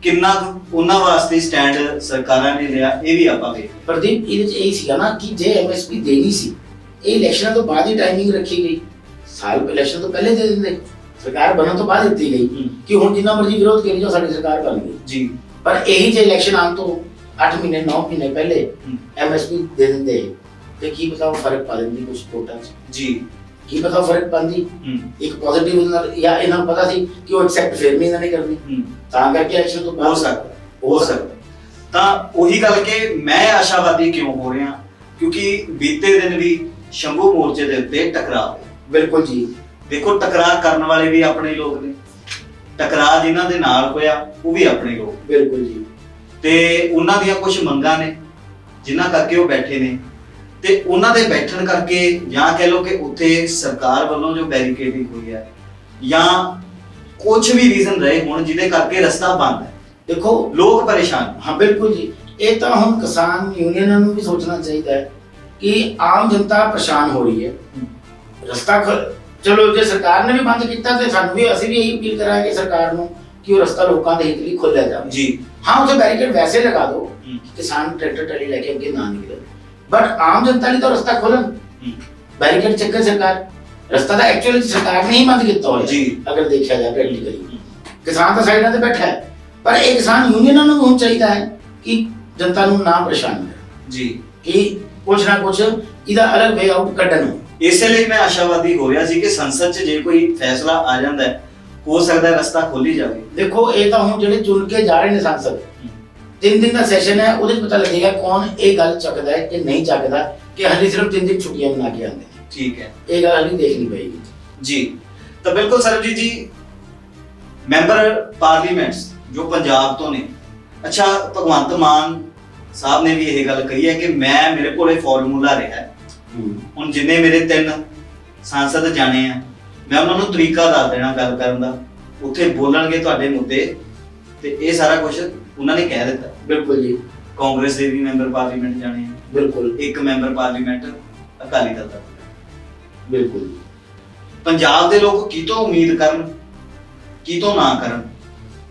ਕਿੰਨਾ ਕੁ ਉਹਨਾਂ ਵਾਸਤੇ ਸਟੈਂਡ ਸਰਕਾਰਾਂ ਨੇ ਲਿਆ ਇਹ ਵੀ ਆਪਾਂ ਵੇਖ ਪ੍ਰਦੀਪ ਇਹਦੇ ਚ ਇਹ ਸੀਗਾ ਨਾ ਕਿ ਜੇ ਐਮਐਸਪੀ ਦੇਣੀ ਸੀ ਇਹ ਇਲੈਕਸ਼ਨਾਂ ਤੋਂ ਬਾਅਦ ਹੀ ਟਾਈਮਿੰਗ ਰੱਖੀ ਗਈ। ਸਾਲ ਇਲੈਕਸ਼ਨ ਤੋਂ ਪਹਿਲੇ ਦੇ ਦਿੰਦੇ। ਸਰਕਾਰ ਬਣਨ ਤੋਂ ਬਾਅਦ ਦਿੱਤੀ ਗਈ। ਕਿ ਹੁਣ ਜਿੰਨਾ ਮਰਜ਼ੀ ਵਿਰੋਧ ਕਰੀ ਜਾਓ ਸਾਡੀ ਸਰਕਾਰ ਬਣ ਗਈ। ਜੀ। ਪਰ ਇਹੀ ਜੇ ਇਲੈਕਸ਼ਨ ਆਉਣ ਤੋਂ 8 ਮਹੀਨੇ 9 ਮਹੀਨੇ ਪਹਿਲੇ। ਐਮਐਸਪੀ ਦੇ ਦਿੰਦੇ। ਤੇ ਕੀ ਪਤਾ ਉਹ ਫ਼ਰਕ ਪਾ ਦਿੰਦੀ ਕੁਝ 'ਚ। ਜੀ। ਕੀ ਪਤਾ ਉਹ ਫ਼ਰਕ ਪਾਉਂਦੀ ਹੂੰ। ਇੱਕ ਪੋਜ਼ਿਟਿਵ ਨਾਲ ਜਾਂ ਇਹਨਾਂ ਨੂੰ ਪਤਾ ਸੀ ਕਿ ਉਹ ਐਕਸੈਪਟ ਫਿਰ ਵੀ ਇਹਨਾਂ ਨੇ ਕਰਨੀ। ਤਾਂ ਕਰਕੇ ਇਲੈਕਸ਼ਨ ਤੋਂ ਹੋ ਸਕਦਾ ਹੋ ਸਕਦਾ। ਤਾਂ ਉਹੀ ਗੱਲ ਕਿ ਮੈਂ ਆਸ਼ਾਵਾਦੀ ਕਿਉਂ ਹੋ ਰਿਹਾ? ਕਿਉਂਕਿ ਬੀਤੇ ਦਿਨ ਵੀ ਸ਼ੰਭੂ ਮੋਰਚੇ ਦੇ ਉੱਤੇ ਟਕਰਾਅ ਹੋਇਆ। ਬਿਲਕੁਲ ਜੀ। ਦੇਖੋ ਟਕਰਾਅ ਕਰਨ ਵਾਲੇ ਵੀ ਆਪਣੇ ਲੋਕ ਨੇ। ਟਕਰਾਅ ਜਿਨ੍ਹਾਂ ਦੇ ਨਾਲ ਹੋਇਆ ਉਹ ਵੀ ਆਪਣੇ ਲੋਕ ਬਿਲਕੁਲ ਜੀ। ਤੇ ਉਹਨਾਂ ਦੀਆਂ ਕੁਝ ਮੰਗਾਂ ਨੇ ਜਿਨ੍ਹਾਂ ਕਰਕੇ ਉਹ ਬੈਠੇ ਨੇ। ਤੇ ਉਹਨਾਂ ਦੇ ਬੈਠਣ ਕਰਕੇ ਜਾਂ ਕਹਿ ਲਓ ਕਿ ਉੱਥੇ ਸਰਕਾਰ ਵੱਲੋਂ ਜੋ ਬੈਰੀਕੇਡਿੰਗ ਹੋਈ ਹੈ ਜਾਂ ਕੁਝ ਵੀ ਰੀਜ਼ਨ ਰਹੇ ਹੋਣ ਜਿਹਦੇ ਕਰਕੇ ਰਸਤਾ ਬੰਦ ਹੈ। ਦੇਖੋ ਲੋਕ ਪਰੇਸ਼ਾਨ। ਹਾਂ ਬਿਲਕੁਲ ਜੀ। ਇਹ ਤਾਂ ਹੁਣ ਕਿਸਾਨ ਯੂਨੀਅਨਾਂ ਨੂੰ ਵੀ ਸੋਚਣਾ ਚਾਹੀਦਾ ਹੈ ਕਿ ਆਮ ਜਨਤਾ ਪਰੇਸ਼ਾਨ ਹੋ ਰਹੀ ਹੈ। ਰਸਤਾ ਖ- ਚਲੋ ਜੇ ਸਰਕਾਰ ਨੇ ਵੀ ਬੰਦ ਕੀਤਾ ਤੇ ਸਾਨੂੰ ਵੀ ਅਸੀਂ ਵੀ ਇਹੀ ਅਪੀਲ ਕਰਾਂਗੇ ਸਰਕਾਰ ਨੂੰ ਕਿ ਉਹ ਰਸਤਾ ਲੋਕਾਂ ਦੇ ਹਿੱਤ ਲਈ ਖੋਲ੍ਹਿਆ ਜਾਵੇ। ਜੀ। ਹਾਂ ਉੱਥੇ ਬੈਰੀਕੇਡ ਵੈਸੇ ਲਗਾ ਦਿਓ। ਕਿ ਕਿਸਾਨ ਟਰੈਕਟਰ ਟਰਾਲੀ ਲੈ ਕੇ ਅੱਗੇ ਨਾ ਨਿਕਲੇ। ਬਟ ਆਮ ਜਨਤਾ ਲਈ ਤਾਂ ਰਸਤਾ ਖੋਲਣ। ਬੈਰੀਕੇਡ ਚੱਕਰ ਸਰਕਾਰ ਰਸਤਾ ਤਾਂ ਐਕਚੁਅਲੀ ਸਰਕਾਰ ਨੇ ਹੀ ਬੰਦ ਕੀਤਾ ਹੋਇਆ ਜੀ। ਅਗਰ ਦੇਖਿਆ ਜਾਏ ਪ੍ਰੈਕਟੀਕਲੀ ਕਿਸਾਨ ਤਾਂ ਸਾਈਡਾਂ ਤੇ ਬੈਠਾ ਹੈ ਪਰ ਇਹ ਕਿਸਾਨ ਯੂਨੀਅਨਾਂ ਨੂੰ ਹੁਣ ਚਾਹੀਦਾ ਹੈ ਕਿ ਜਨਤਾ ਨੂੰ ਨਾ ਪਰੇਸ਼ਾਨ ਕਰੇ ਜੀ ਕਿ ਕੁਛ ਨਾ ਕੁਛ ਇਹਦਾ ਅਲੱਗ ਵੇ ਆਊਟ ਕੱਢਣ ਇਸੇ ਲਈ ਮੈਂ ਆਸ਼ਾਵਾਦੀ ਹੋ ਰਿਹਾ ਸੀ ਕਿ ਸੰਸਦ 'ਚ ਜੇ ਕੋਈ ਫੈਸਲਾ ਆ ਜਾਂਦਾ ਹੈ ਹੋ ਸਕਦਾ ਹੈ ਰਸਤਾ ਖੋਲੀ ਜਾਵੇ ਦੇਖੋ ਇਹ ਤਾਂ ਹੁਣ ਜਿਹੜੇ ਚੁਣ ਕੇ ਜਾ ਰਹੇ ਨੇ ਸੰਸਦ ਤਿੰਨ ਦਿਨ ਦਾ ਸੈਸ਼ਨ ਹੈ ਉਹਦੇ 'ਚ ਪਤਾ ਲੱਗੇਗਾ ਕੌਣ ਇਹ ਗੱਲ ਚੱਕਦਾ ਹੈ ਕਿ ਨਹੀਂ ਚੱਕਦਾ ਕਿ ਹਾਲੇ ਸਿਰਫ ਤਿੰਨ ਦਿਨ ਛੁੱਟੀਆਂ ਮਨਾ ਕੇ ਆਉਂਦੇ ਨੇ। ਠੀਕ ਹੈ। ਇਹ ਗੱਲ ਹਾਲੇ ਦੇਖਣੀ ਪਏਗੀ। ਜੀ। ਤਾਂ ਬਿਲਕੁਲ ਸਰਬਜੀਤ ਜੀ ਮੈਂਬਰ ਪਾਰਲੀਮੈਂਟਸ ਜੋ ਪੰਜਾਬ ਤੋਂ ਨੇ ਅੱਛਾ ਭਗਵੰਤ ਮਾਨ ਸਾਹਿਬ ਨੇ ਵੀ ਇਹ ਗੱਲ ਕਹੀ ਹੈ ਕਿ ਮੈਂ ਮੇਰੇ ਕੋਲੇ ਫਾਰਮੂਲਾ ਰਿਹਾ ਹੈ। ਹੁਣ ਜਿੰਨੇ ਮੇਰੇ ਤਿੰਨ ਸੰਸਦ ਜਾਣੇ ਆ ਮੈਂ ਉਹਨਾਂ ਨੂੰ ਤਰੀਕਾ ਦੱਸ ਦੇਣਾ ਗੱਲ ਕਰਨ ਦਾ। ਉੱਥੇ ਬੋਲਣਗੇ ਤੁਹਾਡੇ ਮੁੱਦੇ ਤੇ ਇਹ ਸਾਰਾ ਕੁਝ ਉਹਨਾਂ ਨੇ ਕਹਿ ਦਿੱਤਾ। ਬਿਲਕੁਲ ਜੀ। ਕਾਂਗਰਸ ਦੇ ਵੀ ਮੈਂਬਰ ਪਾਰਲੀਮੈਂਟ ਜਾਣੇ ਆ। ਬਿਲਕੁਲ। ਇੱਕ ਮੈਂਬਰ ਪਾਰਲੀਮੈਂਟ ਅਕਾਲੀ ਦਲ ਦਾ। ਬਿਲਕੁਲ। ਪੰਜਾਬ ਦੇ ਲੋਕ ਕਿਤੋਂ ਉਮੀਦ ਕਰਨ ਕਿਤੋਂ ਨਾ ਕਰਨ?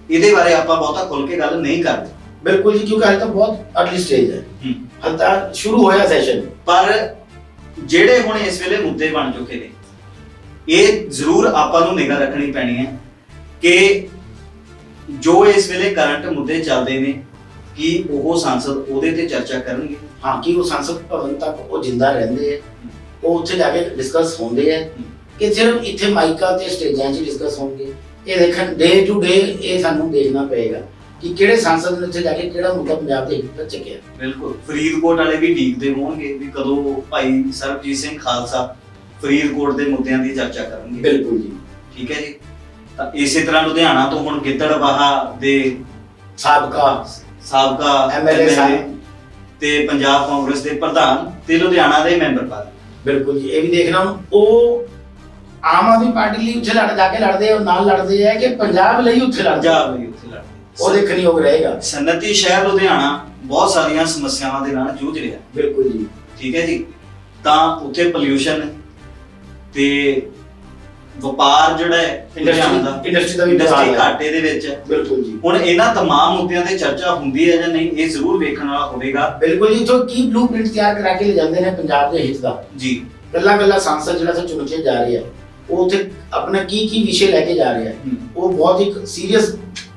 ਇਹਦੇ ਬਾਰੇ ਆਪਾਂ ਬਹੁਤਾ ਖੁੱਲ ਕੇ ਗੱਲ ਨਹੀਂ ਕਰਦੇ। ਬਿਲਕੁਲ ਜੀ ਕਿਉਂਕਿ ਹਾਲੇ ਤਾਂ ਬਹੁਤ ਅਰਲੀ ਸਟੇਜ ਹੈ। ਹੂੰ। ਹਾਲੇ ਤਾਂ ਸ਼ੁਰੂ ਹੋਇਆ ਸੈਸ਼ਨ ਪਰ ਜਿਹੜੇ ਹੁਣ ਇਸ ਵੇਲੇ ਮੁੱਦੇ ਬਣ ਚੁੱਕੇ ਨੇ ਇਹ ਜ਼ਰੂਰ ਆਪਾਂ ਨੂੰ ਨਿਗਾਹ ਰੱਖਣੀ ਪੈਣੀ ਹੈ ਕਿ ਜੋ ਇਸ ਵੇਲੇ ਕਰੰਟ ਮੁੱਦੇ ਚੱਲਦੇ ਨੇ ਕਿ ਉਹ ਸੰਸਦ ਉਹਦੇ ਤੇ ਚਰਚਾ ਕਰਨਗੇ? ਹਾਂ ਕਿ ਉਹ ਸੰਸਦ ਭਵਨ ਤੱਕ ਉਹ ਜਿੰਦਾ ਰਹਿੰਦੇ ਆ? ਉਹ ਉੱਥੇ ਜਾ ਕੇ ਡਿਸਕਸ ਹੁੰਦੇ ਆ? ਕਿ ਸਿਰਫ ਇੱਥੇ ਮਾਈਕਾਂ ਤੇ ਸਟੇਜਾਂ 'ਚ ਡਿਸਕਸ ਹੋਣਗੇ? ਇਹ ਦੇਖਣ ਡੇ ਟੂ ਡੇ ਇਹ ਸਾਨੂੰ ਦੇਖਣਾ ਪਏਗਾ ਕਿ ਕਿਹੜੇ ਸੰਸਦ ਨੇ ਉੱਥੇ ਜਾ ਕੇ ਕਿਹੜਾ ਮੁੱਦਾ ਪੰਜਾਬ ਦੇ ਹਿੱਤ ਚੱਕਿਆ। ਬਿਲਕੁਲ। ਫਰੀਦਕੋਟ ਵਾਲੇ ਵੀ ਡੀਕਦੇ ਹੋਣਗੇ ਵੀ ਕਦੋਂ ਭਾਈ ਸਰਬਜੀਤ ਸਿੰਘ ਖਾਲਸਾ ਫਰੀਦਕੋਟ ਦੇ ਮੁੱਦਿਆਂ ਦੀ ਚਰਚਾ ਕਰਨਗੇ। ਬਿਲਕੁਲ ਜੀ। ਠੀਕ ਹੈ ਜੀ? ਤਾਂ ਇਸੇ ਤਰ੍ਹਾਂ ਲੁਧਿਆਣਾ ਤੋਂ ਹੁਣ ਗਿੱਦੜਬਾਹਾ ਦੇ ਸਾਬਕਾ ਸਾਬਕਾ ਐਮਐਲਏ MLA ਸਾਹਿਬ। ਤੇ ਪੰਜਾਬ ਕਾਂਗਰਸ ਦੇ ਪ੍ਰਧਾਨ ਤੇ ਲੁਧਿਆਣਾ ਦੇ ਮੈਂਬਰ ਪਦ। ਬਿਲਕੁਲ ਜੀ ਇਹ ਵੀ ਦੇਖਣਾ ਉਹ ਆਮ ਆਦਮੀ ਪਾਰਟੀ ਲਈ ਉੱਥੇ ਲੜ ਜਾ ਕੇ ਲੜਦੇ ਆ, ਉਹ ਨਾਲ ਲੜਦੇ ਆ ਕਿ ਪੰਜਾਬ ਲਈ ਉੱਥੇ ਲੜਦੇ ਆ। ਪੰਜਾਬ ਉੱਥੇ ਲੜਦੇ ਉਹ ਦੇਖਣ ਯੋਗ ਰਹੇਗਾ। ਸਨਅਤੀ ਸ਼ਹਿਰ ਲੁਧਿਆਣਾ ਬਹੁਤ ਸਾਰੀਆਂ ਸਮੱਸਿਆਵਾਂ ਦੇ ਨਾਲ ਜੂਝ ਰਿਹਾ। ਬਿਲਕੁਲ ਜੀ। ਠੀਕ ਹੈ ਜੀ। ਤਾਂ ਉੱਥੇ ਪੋਲਿਊਸ਼ਨ ਤੇ ਵਪਾਰ ਜਿਹੜਾ ਹੈ ਲੁਧਿਆਣਾ ਦਾ ਇੰਡਸਟਰੀ ਇੰਡਸਟਰੀ ਦਾ ਵੀ ਇੰਡਸਟਰੀ ਬਹਾਲ ਹੈ। ਘਾਟੇ ਦੇ ਵਿੱਚ ਹੈ। ਬਿਲਕੁਲ ਜੀ ਹੁਣ ਇਹਨਾਂ तमाम ਮੁੱਦਿਆਂ ਤੇ ਚਰਚਾ ਹੁੰਦੀ ਹੈ ਜਾਂ ਨਹੀਂ ਇਹ ਜ਼ਰੂਰ ਵੇਖਣ ਵਾਲਾ ਹੋਵੇਗਾ ਬਿਲਕੁਲ ਜੀ ਤੋਂ ਕੀ ਬਲੂਪ੍ਰਿੰਟ ਤਿਆਰ ਕਰਾ ਕੇ ਲੈ ਜਾਂਦੇ ਨੇ ਪੰਜਾਬ ਦੇ ਹਿੱਤ ਦਾ ਜੀ ਕੱਲਾ ਕੱਲਾ ਸੰਸਦ ਜਿਹੜਾ ਸੇ ਚੁਣ ਕੇ ਜਾ ਰਿਹਾ ਹੈ ਉਹ ਉੱਥੇ ਆਪਣਾ ਕੀ ਕੀ ਵਿਸ਼ੇ ਲੈ ਕੇ ਜਾ ਰਿਹਾ ਹੈ ਉਹ ਬਹੁਤ ਇੱਕ ਸੀਰੀਅਸ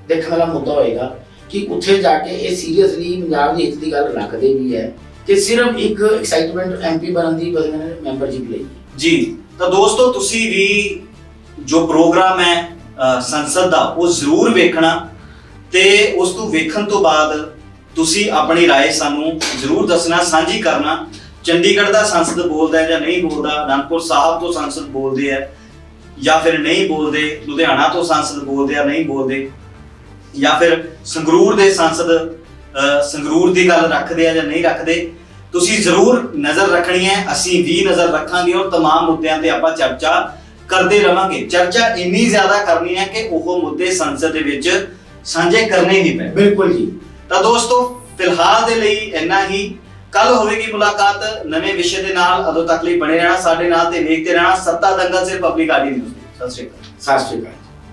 ਦੇਖਣ ਵਾਲਾ ਮੁੱਦਾ ਹੋਏਗਾ ਕਿ ਉੱਥੇ ਜਾ ਕੇ ਇਹ ਸੀਰੀਅਸਲੀ ਪੰਜਾਬ ਦੇ ਹਿੱਤ ਦੀ ਗੱਲ ਰੱਖਦੇ ਵੀ ਹੈ ਕਿ ਸਿਰਫ ਇੱਕ ਐਕਸਾਈਟਮੈਂਟ ਐਮਪੀ ਬਣਨ ਦੀ ਬਸ ਇਹਨਾਂ ਨੇ ਮੈਂਬਰਸ਼ਿਪ ਲਈ ਜੀ ਤਾਂ ਦੋਸਤੋ ਤੁਸੀਂ ਵੀ ਜੋ ਪ੍ਰੋਗਰਾਮ ਹੈ ਅ, ਸੰਸਦ ਦਾ ਉਹ ਜ਼ਰੂਰ ਵੇਖਣਾ ਤੇ ਉਸ ਨੂੰ ਵੇਖਣ ਤੋਂ ਬਾਅਦ ਤੁਸੀਂ ਆਪਣੀ رائے ਸਾਨੂੰ ਜ਼ਰੂਰ ਦੱਸਣਾ ਸਾਂਝੀ ਕਰਨਾ ਚੰਡੀਗੜ੍ਹ ਦਾ ਸੰਸਦ ਬੋਲਦਾ ਹੈ ਜਾਂ ਨਹੀਂ ਬੋਲਦਾ ਅਨੰਦਪੁਰ ਸਾਹਿਬ ਤੋਂ ਸੰਸਦ ਬੋਲਦੇ ਆ ਜਾਂ ਫਿਰ ਨਹੀਂ ਬੋਲਦੇ ਲੁਧਿਆਣਾ ਤੋਂ ਸੰਸਦ ਬੋਲਦੇ ਆ ਨਹੀਂ ਬੋਲਦੇ ਜਾਂ ਫਿਰ ਸੰਗਰੂਰ ਦੇ ਸੰਸਦ ਅ, ਸੰਗਰੂਰ ਦੀ ਗੱਲ ਰੱਖਦੇ ਆ ਜਾਂ ਨਹੀਂ ਰੱਖਦੇ ਤੁਸੀਂ ਜ਼ਰੂਰ ਨਜ਼ਰ ਰੱਖਣੀ ਹੈ ਅਸੀਂ ਵੀ ਨਜ਼ਰ ਰੱਖਾਂਗੇ ਔਰ तमाम ਮੁੱਦਿਆਂ ਤੇ ਆਪਾਂ ਚਰਚਾ ਕਰਦੇ ਰਵਾਂਗੇ। ਚਰਚਾ ਇੰਨੀ ਜ਼ਿਆਦਾ ਕਰਨੀ ਹੈ ਕਿ ਉਹ ਮੁੱਦੇ ਸੰਸਦ ਦੇ ਵਿੱਚ ਸਾਂਝੇ ਕਰਨੇ ਹੀ ਪੈਣ। ਬਿਲਕੁਲ ਜੀ। ਤਾਂ ਦੋਸਤੋ ਫਿਲਹਾਲ ਦੇ ਲਈ ਇੰਨਾ ਹੀ। ਕੱਲ ਹੋਵੇਗੀ ਮੁਲਾਕਾਤ। ਨਵੇਂ ਵਿਸ਼ੇ ਦੇ ਨਾਲ ਉਦੋਂ ਤੱਕ ਲਈ ਬਣੇ ਰਹਿਣਾ ਸਾਡੇ ਨਾਲ ਤੇ ਵੇਖਦੇ ਰਹਿਣਾ। ਸੱਤਾ ਦੰਗਲ ਸੇ ਪਬਲਿਕ ਆਡੀ ਨਿਊਜ਼ ਸਤਿ ਸ਼੍ਰੀ ਅਕਾਲ। ਸਤਿ ਸ਼੍ਰੀ ਅਕਾਲ